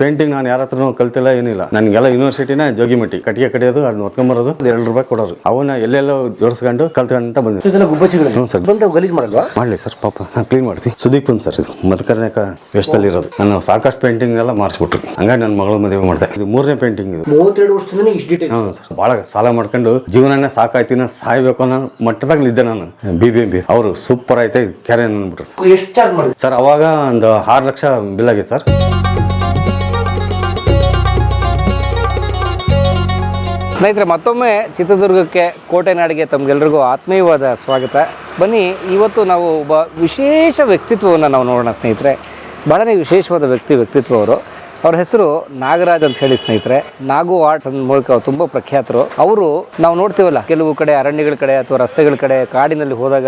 Painting ನಾನು ಯಾರ ಹತ್ರನೂ ಕಲ್ತಿಲ್ಲ ಏನಿಲ್ಲ. ನನಗೆಲ್ಲ ಯೂನಿವರ್ಸಿಟಿನ ಜೋಗಿಮಟ್ಟಿ ಕಟ್ಟಿಗೆ ಕಡಿಯೋದು ಅದನ್ನ ಹೊತ್ಕೊಂಬರೋದು ಎರಡು ರೂಪಾಯಿ ಕೊಡೋರು ಅವನ್ನ ಎಲ್ಲೆಲ್ಲೋ ಜೋಡಿಸ್ಕೊಂಡು ಕಲ್ತ್ಕೊಂತ ಬಂದಿದ್ದೆ ಇದೆಲ್ಲ ಗುಬ್ಬಚ್ಚಿಗಳು. ಹ್ಞೂ ಸರ್. ಬಂದು ಗಲೀಜ್ ಮಾಡಲ್ವಾ? ಮಾಡಲಿ ಸರ್ ಪಾಪ. ನಾನು ಕ್ಲೀನ್ ಮಾಡ್ತೀನಿ ಸುದೀಪ್ ಅಂತ ಸರ್ ಇದು. ಮಧುಕರ್ನಾಕ ವೆಸ್ಟಲ್ಲಿ ಇರೋದು. ನಾನು ಸಾಕಷ್ಟು ಪೇಂಟಿಂಗ್ ಎಲ್ಲ ಮಾಡಿಸ್ಬಿಟ್ರು. ಹಂಗಾಗಿ ನನ್ನ ಮಗಳ ಮದುವೆ ಮಾಡಿದೆ. ಇದು ಮೂರನೇ ಪೇಂಟಿಂಗ್ ಇದು. ಮೂವತ್ತೆರಡು ವರ್ಷದಿಂದ ಇಷ್ಟು ಡೀಟೇಲ್ ಹ್ಞೂ ಸರ್. ಭಾಳ ಸಾಲ ಮಾಡ್ಕೊಂಡು ಜೀವನನೇ ಸಾಕಾಯ್ತಿನ ಸಾಯ್ಬೇಕು ಅನ್ನೋ ಮಟ್ಟದಾಗ ಇದ್ದೆ ನಾನು. ಬಿ ಬಿ ಎಂ ಬಿ ಅವರು ಸೂಪರ್ ಐತೆ ಕ್ಯಾರೆ ಅಂದ್ಬಿಟ್ರು ಎಷ್ಟು ಚಾರ್ಜ್ ಸರ್ ಅವಾಗ ಒಂದು ಆರು ಲಕ್ಷ ಬಿಲ್ ಆಗಿದೆ ಸರ್. ಸ್ನೇಹಿತರೆ, ಮತ್ತೊಮ್ಮೆ ಚಿತ್ರದುರ್ಗಕ್ಕೆ ಕೋಟೆನಾಡಿಗೆ ತಮಗೆಲ್ಲರಿಗೂ ಆತ್ಮೀಯವಾದ ಸ್ವಾಗತ. ಬನ್ನಿ, ಇವತ್ತು ನಾವು ಒಬ್ಬ ವಿಶೇಷ ವ್ಯಕ್ತಿತ್ವವನ್ನು ನಾವು ನೋಡೋಣ ಸ್ನೇಹಿತರೆ. ಭಾಳನೇ ವಿಶೇಷವಾದ ವ್ಯಕ್ತಿ, ವ್ಯಕ್ತಿತ್ವ ಅವರು. ಅವ್ರ ಹೆಸರು ನಾಗರಾಜ್ ಅಂತ ಹೇಳಿ ಸ್ನೇಹಿತರೆ. ನಾಗು ಆರ್ಟ್ಸ್ ಅಂದ ಮೂಲಕ ಅವ್ರು ತುಂಬ ಪ್ರಖ್ಯಾತರು. ಅವರು ನಾವು ನೋಡ್ತೀವಲ್ಲ, ಕೆಲವು ಕಡೆ ಅರಣ್ಯಗಳ ಕಡೆ ಅಥವಾ ರಸ್ತೆಗಳ ಕಡೆ ಕಾಡಿನಲ್ಲಿ ಹೋದಾಗ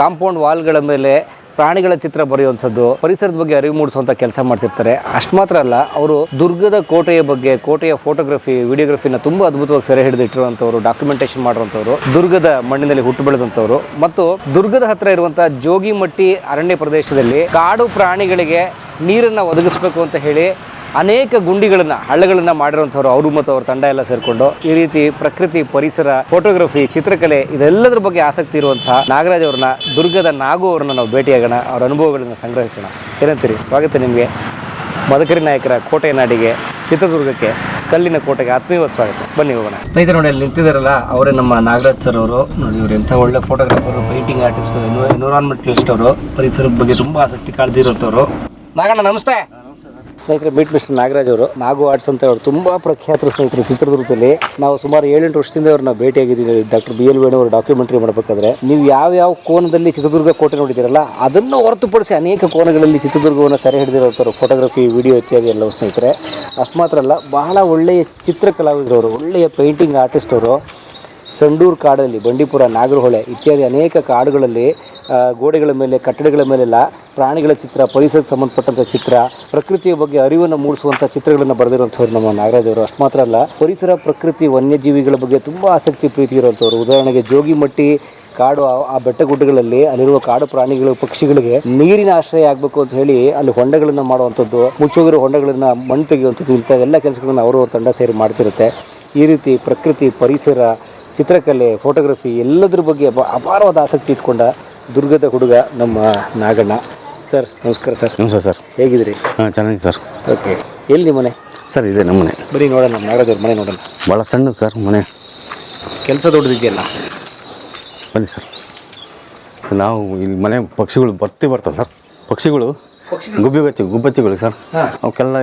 ಕಾಂಪೌಂಡ್ ವಾಲ್ಗಳ ಮೇಲೆ ಪ್ರಾಣಿಗಳ ಚಿತ್ರ ಬರೆಯುವಂಥದ್ದು, ಪರಿಸರದ ಬಗ್ಗೆ ಅರಿವು ಮೂಡಿಸುವಂಥ ಕೆಲಸ ಮಾಡ್ತಿರ್ತಾರೆ. ಅಷ್ಟು ಮಾತ್ರ ಅಲ್ಲ, ಅವರು ದುರ್ಗದ ಕೋಟೆಯ ಬಗ್ಗೆ, ಕೋಟೆಯ ಫೋಟೋಗ್ರಫಿ ವಿಡಿಯೋಗ್ರಫಿನ ತುಂಬಾ ಅದ್ಭುತವಾಗಿ ಸೆರೆ ಹಿಡಿದು ಇಟ್ಟಿರುವಂಥವ್ರು ಡಾಕ್ಯುಮೆಂಟೇಶನ್ ಮಾಡುವಂಥವ್ರು ದುರ್ಗದ ಮಣ್ಣಿನಲ್ಲಿ ಹುಟ್ಟು ಬೆಳೆದಂಥವ್ರು. ಮತ್ತು ದುರ್ಗದ ಹತ್ರ ಇರುವಂಥ ಜೋಗಿಮಟ್ಟಿ ಅರಣ್ಯ ಪ್ರದೇಶದಲ್ಲಿ ಕಾಡು ಪ್ರಾಣಿಗಳಿಗೆ ನೀರನ್ನು ಒದಗಿಸಬೇಕು ಅಂತ ಹೇಳಿ ಅನೇಕ ಗುಂಡಿಗಳನ್ನ, ಹಳ್ಳಗಳನ್ನ ಮಾಡಿರುವಂಥವ್ರು ಅವರು ಮತ್ತು ಅವ್ರ ತಂಡ ಎಲ್ಲ ಸೇರಿಕೊಂಡು ಈ ರೀತಿ ಪ್ರಕೃತಿ, ಪರಿಸರ ಫೋಟೋಗ್ರಫಿ ಚಿತ್ರಕಲೆ ಇದೆಲ್ಲದರ ಬಗ್ಗೆ ಆಸಕ್ತಿ ಇರುವಂತಹ ನಾಗರಾಜ್ ಅವ್ರನ್ನ, ದುರ್ಗದ ನಾಗು ಅವ್ರನ್ನ ನಾವು ಭೇಟಿಯಾಗೋಣ. ಅವ್ರ ಅನುಭವಗಳನ್ನ ಸಂಗ್ರಹಿಸೋಣ. ಏನಂತೀರಿ? ಸ್ವಾಗತ ನಿಮಗೆ. ಮದಕರಿ ನಾಯಕರ ಕೋಟೆ ನಾಡಿಗೆ, ಚಿತ್ರದುರ್ಗಕ್ಕೆ ಕಲ್ಲಿನ ಕೋಟೆಗೆ ಆತ್ಮೀಯ ಸ್ವಾಗತ. ಬನ್ನಿ ಹೋಗೋಣ. ಸ್ನೇಹಿತರು ನೋಡಿ, ಅಲ್ಲಿ ನಿಂತಿದ್ದಾರಲ್ಲ, ಅವರೇ ನಮ್ಮ ನಾಗರಾಜ್ ಸರ್ ಅವರು. ನೋಡಿ, ಇವರು ಎಂಥ ಒಳ್ಳೆ ಫೋಟೋಗ್ರಾಫರು ಪೇಂಟಿಂಗ್ ಆರ್ಟಿಸ್ಟ್ ಎನ್ವಿರಾನ್ಮೆಂಟಲಿಸ್ಟ್ ಅವರು. ಪರಿಸರದ ಬಗ್ಗೆ ತುಂಬ ಆಸಕ್ತಿ ಕಾಳ್ದಿರೋಂಥವ್ರು ನಾಗಣ್ಣ, ನಮಸ್ತೆ. ಸ್ನೇಹಿತರೆ ಮೀಟ್ ಮಿಸ್ಟರ್ ನಾಗರಾಜ್ ಅವರು, ನಾಗು ಆರ್ಟ್ಸ್ ಅಂತ ಅವರು ತುಂಬಾ ಪ್ರಖ್ಯಾತ ಸ್ನೇಹಿತರು ಚಿತ್ರದುರ್ಗದಲ್ಲಿ. ನಾವು ಸುಮಾರು ಏಳೆಂಟು ವರ್ಷದಿಂದ ಅವ್ರನ್ನ ಭೇಟಿಯಾಗಿದ್ದೀವಿ. Doctor B L Venu documentary ಮಾಡಬೇಕಾದ್ರೆ. ನೀವು ಯಾವ ಯಾವ ಕೋನದಲ್ಲಿ ಚಿತ್ರದುರ್ಗ ಕೋಟೆ ನೋಡಿದ್ದೀರಲ್ಲ, ಅದನ್ನು ಹೊರತುಪಡಿಸಿ ಅನೇಕ ಕೋನಗಳಲ್ಲಿ ಚಿತ್ರದುರ್ಗವನ್ನು ಸೆರೆ ಹಿಡಿದಿರೋರು ಫೋಟೋಗ್ರಫಿ ವಿಡಿಯೋ ಇತ್ಯಾದಿ ಎಲ್ಲವೂ ಸ್ನೇಹಿತರೆ. ಅಷ್ಟು ಮಾತ್ರ ಅಲ್ಲ, ಬಹಳ ಒಳ್ಳೆಯ ಚಿತ್ರ ಕಲಾವಿದರು ಒಳ್ಳೆಯ ಪೇಂಟಿಂಗ್ ಆರ್ಟಿಸ್ಟ್ ಅವರು, ಸಂಡೂರು ಕಾಡಲ್ಲಿ ಬಂಡೀಪುರ ನಾಗರಹೊಳೆ ಇತ್ಯಾದಿ ಅನೇಕ ಕಾಡುಗಳಲ್ಲಿ ಗೋಡೆಗಳ ಮೇಲೆ, ಕಟ್ಟಡಗಳ ಮೇಲೆಲ್ಲ ಪ್ರಾಣಿಗಳ ಚಿತ್ರ, ಪರಿಸರಕ್ಕೆ ಸಂಬಂಧಪಟ್ಟಂಥ ಚಿತ್ರ, ಪ್ರಕೃತಿಯ ಬಗ್ಗೆ ಅರಿವನ್ನು ಮೂಡಿಸುವಂಥ ಚಿತ್ರಗಳನ್ನು ಬರೆದಿರುವಂಥವ್ರು ನಮ್ಮ ನಾಗರಾಜವರು. ಅಷ್ಟು ಮಾತ್ರ ಅಲ್ಲ, ಪರಿಸರ, ಪ್ರಕೃತಿ, ವನ್ಯಜೀವಿಗಳ ಬಗ್ಗೆ ತುಂಬ ಆಸಕ್ತಿ ಪ್ರೀತಿ ಇರುವಂಥವ್ರು. ಉದಾಹರಣೆಗೆ ಜೋಗಿಮಟ್ಟಿ ಕಾಡು, ಆ- ಬೆಟ್ಟ ಬೆಟ್ಟಗುಡ್ಡಗಳಲ್ಲಿ ಅಲ್ಲಿರುವ ಕಾಡು ಪ್ರಾಣಿಗಳು, ಪಕ್ಷಿಗಳಿಗೆ ನೀರಿನ ಆಶ್ರಯ ಆಗಬೇಕು ಅಂತ ಹೇಳಿ ಅಲ್ಲಿ ಹೊಂಡಗಳನ್ನು ಮಾಡುವಂಥದ್ದು, ಮುಚ್ಚೋಗಿರೋ ಹೊಂಡಗಳನ್ನು ಮಣ್ಣು ತೆಗೆಯುವಂಥದ್ದು, ಇಂಥ ಎಲ್ಲ ಕೆಲಸಗಳನ್ನ ಅವರು ತಂಡ ಸೇರಿ ಮಾಡ್ತಿರುತ್ತೆ. ಈ ರೀತಿ ಪ್ರಕೃತಿ, ಪರಿಸರ, ಚಿತ್ರಕಲೆ ಫೋಟೋಗ್ರಫಿ ಎಲ್ಲದರ ಬಗ್ಗೆ ಅಪ- ಅಪಾರವಾದ ಆಸಕ್ತಿ ಇಟ್ಕೊಂಡ ದುರ್ಗದ ಹುಡುಗ ನಮ್ಮ ನಾಗಣ್ಣ. ಸರ್ ನಮಸ್ಕಾರ ಸರ್. ನಮಸ್ತೆ ಸರ್. ಹೇಗಿದ್ರಿ ಹಾಂ ಚೆನ್ನಾಗಿದೆ ಸರ್. ಓಕೆ. ಎಲ್ಲಿ ಮನೆ? ಸರ್ ಇದೆ ನಮ್ಮ ಮನೆ. ಬರೀ ನೋಡೋಣ ನಾಗರಾಜ್ ಅವ್ರ ಮನೆ ನೋಡೋಣ. ಭಾಳ ಸಣ್ಣದು ಸರ್ ಮನೆ. ಕೆಲಸ ದೊಡ್ಡದಿದೆಯಲ್ಲ? ಬನ್ನಿ ಸರ್. ಸರ್ ನಾವು ಇಲ್ಲಿ ಮನೆ ಪಕ್ಷಿಗಳು ಬರ್ತಿ ಬರ್ತವೆ ಸರ್. ಪಕ್ಷಿಗಳು ಗುಬ್ಬಿಗಚ್ಚಿ ಗುಬ್ಬಚ್ಚಿಗಳು ಸರ್. ಹಾಂ. ಅವಕ್ಕೆಲ್ಲ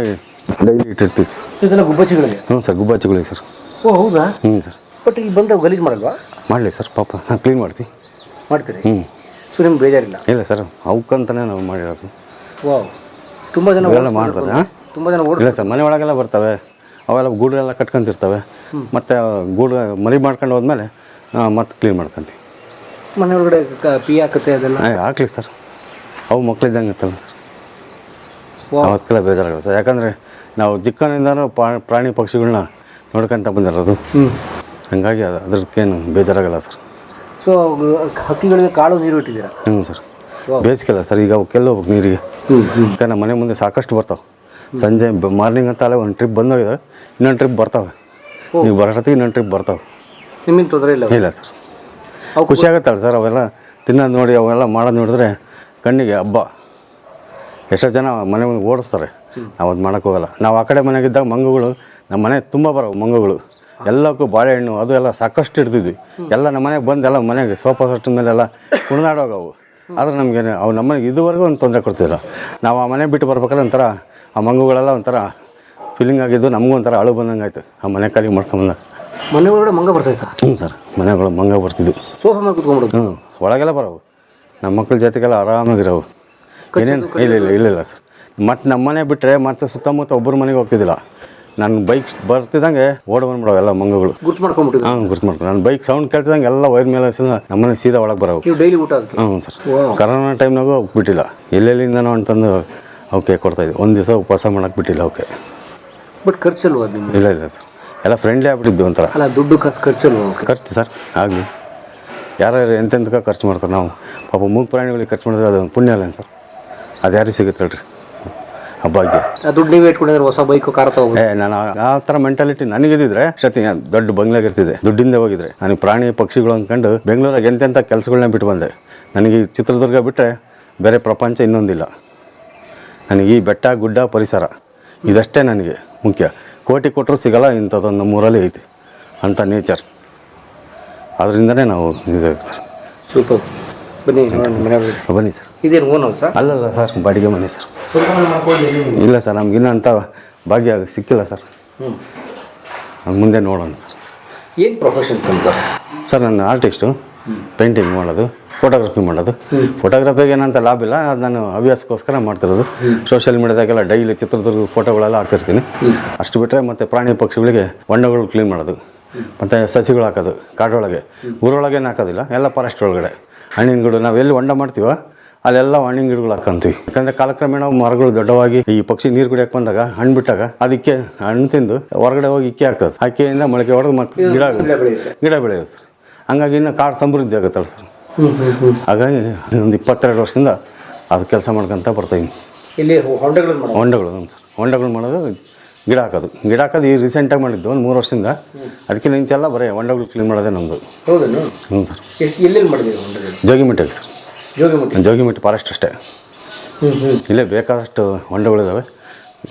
ಡೈಲಿ ಇಟ್ಟಿರ್ತೀವಿ. ಇದೆಲ್ಲ ಗುಬ್ಬಚ್ಚಿಗಳಿಗೆ ಹ್ಞೂ ಸರ್ ಗುಬ್ಬಚ್ಚಿಗಳಿಗೆ ಸರ್. ಓ ಹೌದಾ? ಹ್ಞೂ ಸರ್. ಬಟ್ ಇಲ್ಲಿ ಬಂದಾಗ ಗಲೀಜು ಮಾಡಲ್ವಾ? ಮಾಡಲಿ ಸರ್ ಪಾಪ. ಹಾಂ ಕ್ಲೀನ್ ಮಾಡ್ತೀವಿ. ಮಾಡ್ತೀರಿ? ಹ್ಞೂ. ಸೊ ನಿಮ್ಗೆ ಬೇಜಾರಿಲ್ಲ. ಇಲ್ಲ ಸರ್ ಅವಕ್ಕಂತಲೇ ನಾವು ಮಾಡಿರೋದು. ವಾವ್. ತುಂಬ ಜನ ಅವೆಲ್ಲ ಮಾಡ್ತಾರೆ ಹಾಂ? ತುಂಬ ಜನ ಓಡ್ ಇಲ್ಲ ಸರ್ ಮನೆ ಒಳಗೆಲ್ಲ ಬರ್ತವೆ. ಅವೆಲ್ಲ ಗೂಡೆಲ್ಲ ಕಟ್ಕೊಂತಿರ್ತವೆ. ಮತ್ತು ಗೂಡು ಮರಿ ಮಾಡ್ಕೊಂಡು ಹೋದ್ಮೇಲೆ ಮತ್ತೆ ಕ್ಲೀನ್ ಮಾಡ್ಕೊಂತೀವಿ. ಮನೆ ಒಳಗಡೆ ಕ- ಪಿ ಹಾಕುತ್ತೆ ಅದೆಲ್ಲ? ಏ, ಹಾಕ್ಲಿ ಸರ್. ಅವು ಮಕ್ಳಿದ್ದಂಗೆ ಇರ್ತವೆ ಸರ್. ವಾವ್. ಅವತ್ತೆಲ್ಲ ಬೇಜಾರಾಗಲ್ಲ ಸರ್. ಯಾಕಂದರೆ ನಾವು ಚಿಕ್ಕನಿಂದ ಪ್ರಾಣಿ ಪಕ್ಷಿಗಳನ್ನ ನೋಡ್ಕೊಂತ ಬಂದಿರೋದು. ಹ್ಞೂ ಹಂಗಾಗಿ ಅದು ಅದಕ್ಕೇನು ಬೇಜಾರಾಗಲ್ಲ ಸರ್. ಸೊ ಹಕ್ಕಿಗಳಿಗೆ ಕಾಳು ನೀರು ಇಟ್ಟಿದ್ದೀರಾ? ಹ್ಞೂ ಸರ್. ಬೇಸಿಗೆ ಬೇಸಿಗೆಲ್ಲ ಸರ್ ಈಗ ಅವಕ್ಕೆಲ್ಲ ಹೋಗ್ಬೇಕು ನೀರಿಗೆ. ಯಾಕಂದ್ರೆ ನಮ್ಮ ಮನೆ ಮುಂದೆ ಸಾಕಷ್ಟು ಬರ್ತಾವೆ. ಸಂಜೆ ಮಾರ್ನಿಂಗ್ ಅಂತ ಅಲ್ಲೇ ಒಂದು ಟ್ರಿಪ್ ಬಂದೋಗಿದೆ ಇನ್ನೊಂದು ಟ್ರಿಪ್ ಬರ್ತಾವೆ. ನೀವು ಬರೋಷ್ಟೊತ್ತಿಗೆ ಇನ್ನೊಂದು ಟ್ರಿಪ್ ಬರ್ತಾವೆ. ನಿಮ್ಮಿಂದ ತೊಂದರೆ ಇಲ್ಲ? ಇಲ್ಲ ಸರ್. ಅವು ಖುಷಿ ಆಗುತ್ತಲ್ಲ ಸರ್ ಅವೆಲ್ಲ ತಿನ್ನೋದು ನೋಡಿ ಅವೆಲ್ಲ ಮಾಡೋದು ನೋಡಿದ್ರೆ ಕಣ್ಣಿಗೆ ಹಬ್ಬ. ಎಷ್ಟೋ ಜನ ಮನೆ ಮುಂದೆ ಓಡಿಸ್ತಾರೆ. ನಾವು ಅದು ಮಾಡೋಕ್ಕೋಗಲ್ಲ ನಾವು ಆ ಕಡೆ ಮನೆಗಿದ್ದಾಗ ಮಂಗಗಳು ನಮ್ಮ ಮನೆ ತುಂಬ ಬರೋವು ಮಂಗಗಳು. ಎಲ್ಲಕ್ಕೂ ಬಾಳೆಹಣ್ಣು ಅದು ಎಲ್ಲ ಸಾಕಷ್ಟು ಇರ್ತಿದ್ವಿ ಎಲ್ಲ ನಮ್ಮ ಮನೆಗೆ ಬಂದು ಎಲ್ಲ ಮನೆಗೆ ಸೋಫಾ ಸೆಟ್ ಮೇಲೆಲ್ಲ ಕುಣಿದಾಡೋಗವು. ಆದ್ರೆ ನಮಗೆ ಅವು ನಮ್ಮನೆಗೆ ಇದುವರೆಗೂ ಒಂದು ತೊಂದರೆ ಕೊಡ್ತಿಲ್ಲ. ನಾವು ಆ ಮನೆ ಬಿಟ್ಟು ಬರ್ಬೇಕಾದ್ರೆ ಒಂಥರ ಆ ಮಂಗುಗಳೆಲ್ಲ ಒಂಥರ ಫೀಲಿಂಗ್ ಆಗಿದ್ದು ನಮಗೂ ಒಂಥರ ಅಳು ಬಂದಂಗೆ ಆಯ್ತು. ಆ ಮನೆ ಖಾಲಿ ಮಾಡ್ಕೊಂಬಂದಾಗ ಮನೆ ಒಳಗಡೆ ಮಂಗ ಬರ್ತಾಯ್ತಾ ಹ್ಞೂ ಸರ್ ಮನೆಗಳು ಮಂಗ ಬರ್ತಿದ್ವು. ಸೋಫಾ ಮೇಲೆ ಕುತ್ಕೊಂಡ್ಬಿಡುದು ಹ್ಞೂ ಒಳಗೆಲ್ಲ ಬರೋವು. ನಮ್ಮ ಮಕ್ಳ ಜೊತೆಗೆಲ್ಲ ಆರಾಮಾಗಿರೋವು. ಏನೇನು ಇಲ್ಲ ಇಲ್ಲ ಇಲ್ಲ ಇಲ್ಲ ಸರ್. ಮತ್ತು ನಮ್ಮ ಮನೆ ಬಿಟ್ಟರೆ ಮತ್ತೆ ಸುತ್ತಮುತ್ತ ಒಬ್ಬರು ಮನೆಗೆ ಹೋಗ್ತಿದ್ದಿಲ್ಲ. ನನ್ನ ಬೈಕ್ ಬರ್ತಿದ್ದಂಗೆ ಓಡ್ ಬಂದ್ಬಿಡವು ಎಲ್ಲ ಮಂಗಗಳು. ಗುರ್ತು ಮಾಡ್ಕೊಂಡ್ಬಿಟ್ಟು ಹಾಂ ಗುರ್ತು ಮಾಡ್ಕೊಂಡು. ನನ್ನ ಬೈಕ್ ಸೌಂಡ್ ಕೇಳ್ತಿದಂಗೆ ಎಲ್ಲ ವೈರ್ ಮೇಲೆ ನಮ್ಮ ಮನೆ ಸೀದಾ ಒಳಗೆ ಬರೋವು. ನೀವು ಡೈಲಿ ಊಟ ಅದಕ್ಕೆ ಹ್ಞೂ ಸರ್. ಕರೋನಾ ಟೈಮ್ನಾಗೂ ಅವಕ್ಕೆ ಬಿಟ್ಟಿಲ್ಲ. ಎಲ್ಲೆಲ್ಲಿಂದನೋ ಅಂತಂದು ಅವಕ್ಕೆ ಇದ್ದೀವಿ ಒಂದು ದಿವಸ ಉಪವಾಸ ಮಾಡೋಕ್ಕೆ ಬಿಟ್ಟಿಲ್ಲ ಅವಕ್ಕೆ. ಬಟ್ ಖರ್ಚಲ್ವ ಅದು ನಿಮ್ಗೆ? ಇಲ್ಲ ಇಲ್ಲ ಸರ್. ಎಲ್ಲ ಫ್ರೆಂಡ್ಲಿ ಆಗ್ಬಿಟ್ಟಿದ್ವಿ ಒಂಥರ. ಅಲ್ಲ ದುಡ್ಡು ಕಾಸು ಖರ್ಚಲ್ವ ಖರ್ಚು ಸರ್. ಆಗಲಿ. ಯಾರ್ಯಾರು ಎಂತೆಂತಕ ಖರ್ಚು ಮಾಡ್ತಾರೆ. ನಾವು ಪಾಪ ಮೂಗು ಪ್ರಾಣಿಗಳಿಗೆ ಖರ್ಚು ಮಾಡಿದ್ರೆ ಅದೊಂದು ಪುಣ್ಯ ಅಲ್ಲ ಸರ್? ಅದು ಯಾರಿಗೆ ಸಿಗುತ್ತೆ ಹೇಳ್ರಿ ಆ ದುಡ್ಡು ನೀವೇ ಇಟ್ಕೊಂಡಿದ್ರೆ ಹೊಸ ಬೈಕ್ ಕಾರ್ ತಗೋಬೋದು. ಏ ನಾನು ಆ- ಆ ಥರ ಮೆಂಟಾಲಿಟಿ ನನಗಿದ್ರೆ ಅಷ್ಟೊತ್ತಿ ದೊಡ್ಡ ಬಂಗ್ಲಾಗ ಇರ್ತಿದೆ ದುಡ್ಡಿಂದ ಹೋಗಿದ್ರೆ. ನನಗೆ ಪ್ರಾಣಿ ಪಕ್ಷಿಗಳು ಅಂದ್ಕೊಂಡು ಬೆಂಗಳೂರಾಗ ಎಂತೆಂಥ ಕೆಲಸಗಳನ್ನ ಬಿಟ್ಟು ಬಂದೆ. ನನಗೆ ಈ ಚಿತ್ರದುರ್ಗ ಬಿಟ್ಟರೆ ಬೇರೆ ಪ್ರಪಂಚ ಇನ್ನೊಂದಿಲ್ಲ. ನನಗೆ ಈ ಬೆಟ್ಟ ಗುಡ್ಡ ಪರಿಸರ ಇದಷ್ಟೇ ನನಗೆ ಮುಖ್ಯ. ಕೋಟಿ ಕೊಟ್ಟರು ಸಿಗಲ್ಲ ಇಂಥದ್ದೊಂದು ನಮ್ಮೂರಲ್ಲಿ ಐತಿ ಅಂಥ ನೇಚರ್ ಅದರಿಂದನೇ ನಾವು ಇದಾಗ್ತಾರೆ ಸೂಪರ್ ಬನ್ನಿ ನೋಡೋಣ ಮನೆ ಒಳಗೆ. ಬನ್ನಿ ಸರ್. ಇದೇನು ಓನ್ ಸರ್? ಅಲ್ಲಲ್ಲ ಸರ್ ಬಾಡಿಗೆ ಮನೆ ಸರ್. ಇಲ್ಲ ಸರ್ ನಮಗಿನ್ನ ಅಂಥ ಭಾಗ್ಯ ಸಿಕ್ಕಿಲ್ಲ ಸರ್. ಹ್ಞೂ ಅದು ಮುಂದೆ ನೋಡೋಣ ಸರ್. ಏನು ಪ್ರೊಫೆಷನ್ ಸರ್ ನಾನು ಆರ್ಟಿಸ್ಟು ಪೇಂಟಿಂಗ್ ಮಾಡೋದು ಫೋಟೋಗ್ರಫಿ ಮಾಡೋದು. ಫೋಟೋಗ್ರಫಿಗೆ ಏನಂತ ಲಾಭ ಇಲ್ಲ ಅದು ನಾನು ಹವ್ಯಾಸಕ್ಕೋಸ್ಕರ ಮಾಡ್ತಿರೋದು. ಸೋಷಿಯಲ್ ಮೀಡಿಯಾದಾಗೆಲ್ಲ ಡೈಲಿ ಚಿತ್ರದುರ್ಗ ಫೋಟೋಗಳೆಲ್ಲ ಹಾಕ್ತಿರ್ತೀನಿ ಅಷ್ಟು ಬಿಟ್ಟರೆ ಮತ್ತು ಪ್ರಾಣಿ ಪಕ್ಷಿಗಳಿಗೆ ಹೊಂಡಗಳು ಕ್ಲೀನ್ ಮಾಡೋದು. ಮತ್ತು ಸಸಿಗಳು ಹಾಕೋದು ಕಾಡೊಳಗೆ. ಊರೊಳಗೇನು ಹಾಕೋದಿಲ್ಲ ಎಲ್ಲ ಫಾರೆಸ್ಟ್ ಒಳಗಡೆ. ಹಣ್ಣಿನ ಗಿಡ ನಾವು ಎಲ್ಲಿ ಹೊಂಡ ಮಾಡ್ತೀವೋ ಅಲ್ಲೆಲ್ಲ ಹಣ್ಣಿನ ಗಿಡಗಳು ಹಾಕೊಂತೀವಿ. ಯಾಕಂದ್ರೆ ಕಾಲಕ್ರಮೇಣ ಮರಗಳು ದೊಡ್ಡವಾಗಿ ಈ ಪಕ್ಷಿ ನೀರು ಕುಡಿಯಕ್ಕೆ ಬಂದಾಗ ಹಣ್ಣು ಬಿಟ್ಟಾಗ ಅದಕ್ಕೆ ಹಣ್ಣು ತಿಂದು ಹೊರಗಡೆ ಹೋಗಿ ಇಕ್ಕಿ ಹಾಕ್ತದೆ. ಅಕ್ಕಿಯಿಂದ ಮೊಳಕೆ ಹೊಡೆದು ಮತ್ತೆ ಗಿಡ ಗಿಡ ಬೆಳೆಯೋದು ಸರ್. ಹಂಗಾಗಿ ಇನ್ನು ಕಾಡು ಸಮೃದ್ಧಿ ಆಗುತ್ತಲ್ಲ ಸರ್. ಹಾಗಾಗಿ ಒಂದು ಇಪ್ಪತ್ತೆರಡು ವರ್ಷದಿಂದ ಅದು ಕೆಲಸ ಮಾಡ್ಕೊತ ಬರ್ತಾಯಿದ್ದೀನಿ ಇಲ್ಲಿ ಹೊಂಡಗಳು ಹೊಂಡಗಳು ಸರ್. ಹೊಂಡಗಳು ಮಾಡೋದು ಗಿಡ ಹಾಕೋದು. ಗಿಡ ಹಾಕೋದು ಈಗ ರೀಸೆಂಟಾಗಿ ಮಾಡಿದ್ದು ಒಂದು ಮೂರು ವರ್ಷದಿಂದ. ಅದಕ್ಕಿಂತ ಇಂಚೆಲ್ಲ ಬರೀ ಹೊಂಡಗಳು ಕ್ಲೀನ್ ಮಾಡೋದೇ ನಮ್ಮದು ಹೌದೇನು? ಹ್ಞೂ ಸರ್. ಎಷ್ಟು ಎಲ್ಲೆಲ್ಲಿ ಮಾಡಿದ್ದೀರಿ ಹೊಂಡಗಳು? ಜೋಗಿಮಟ್ಟಿಗೆ ಸರ್. ಜೋಗಿಮಟ್ಟಿ ಜೋಗಿಮಟ್ಟಿ ಫಾರೆಸ್ಟ್ ಅಷ್ಟೇ. ಇಲ್ಲೇ ಬೇಕಾದಷ್ಟು ಹೊಂಡಗಳಿದ್ದಾವೆ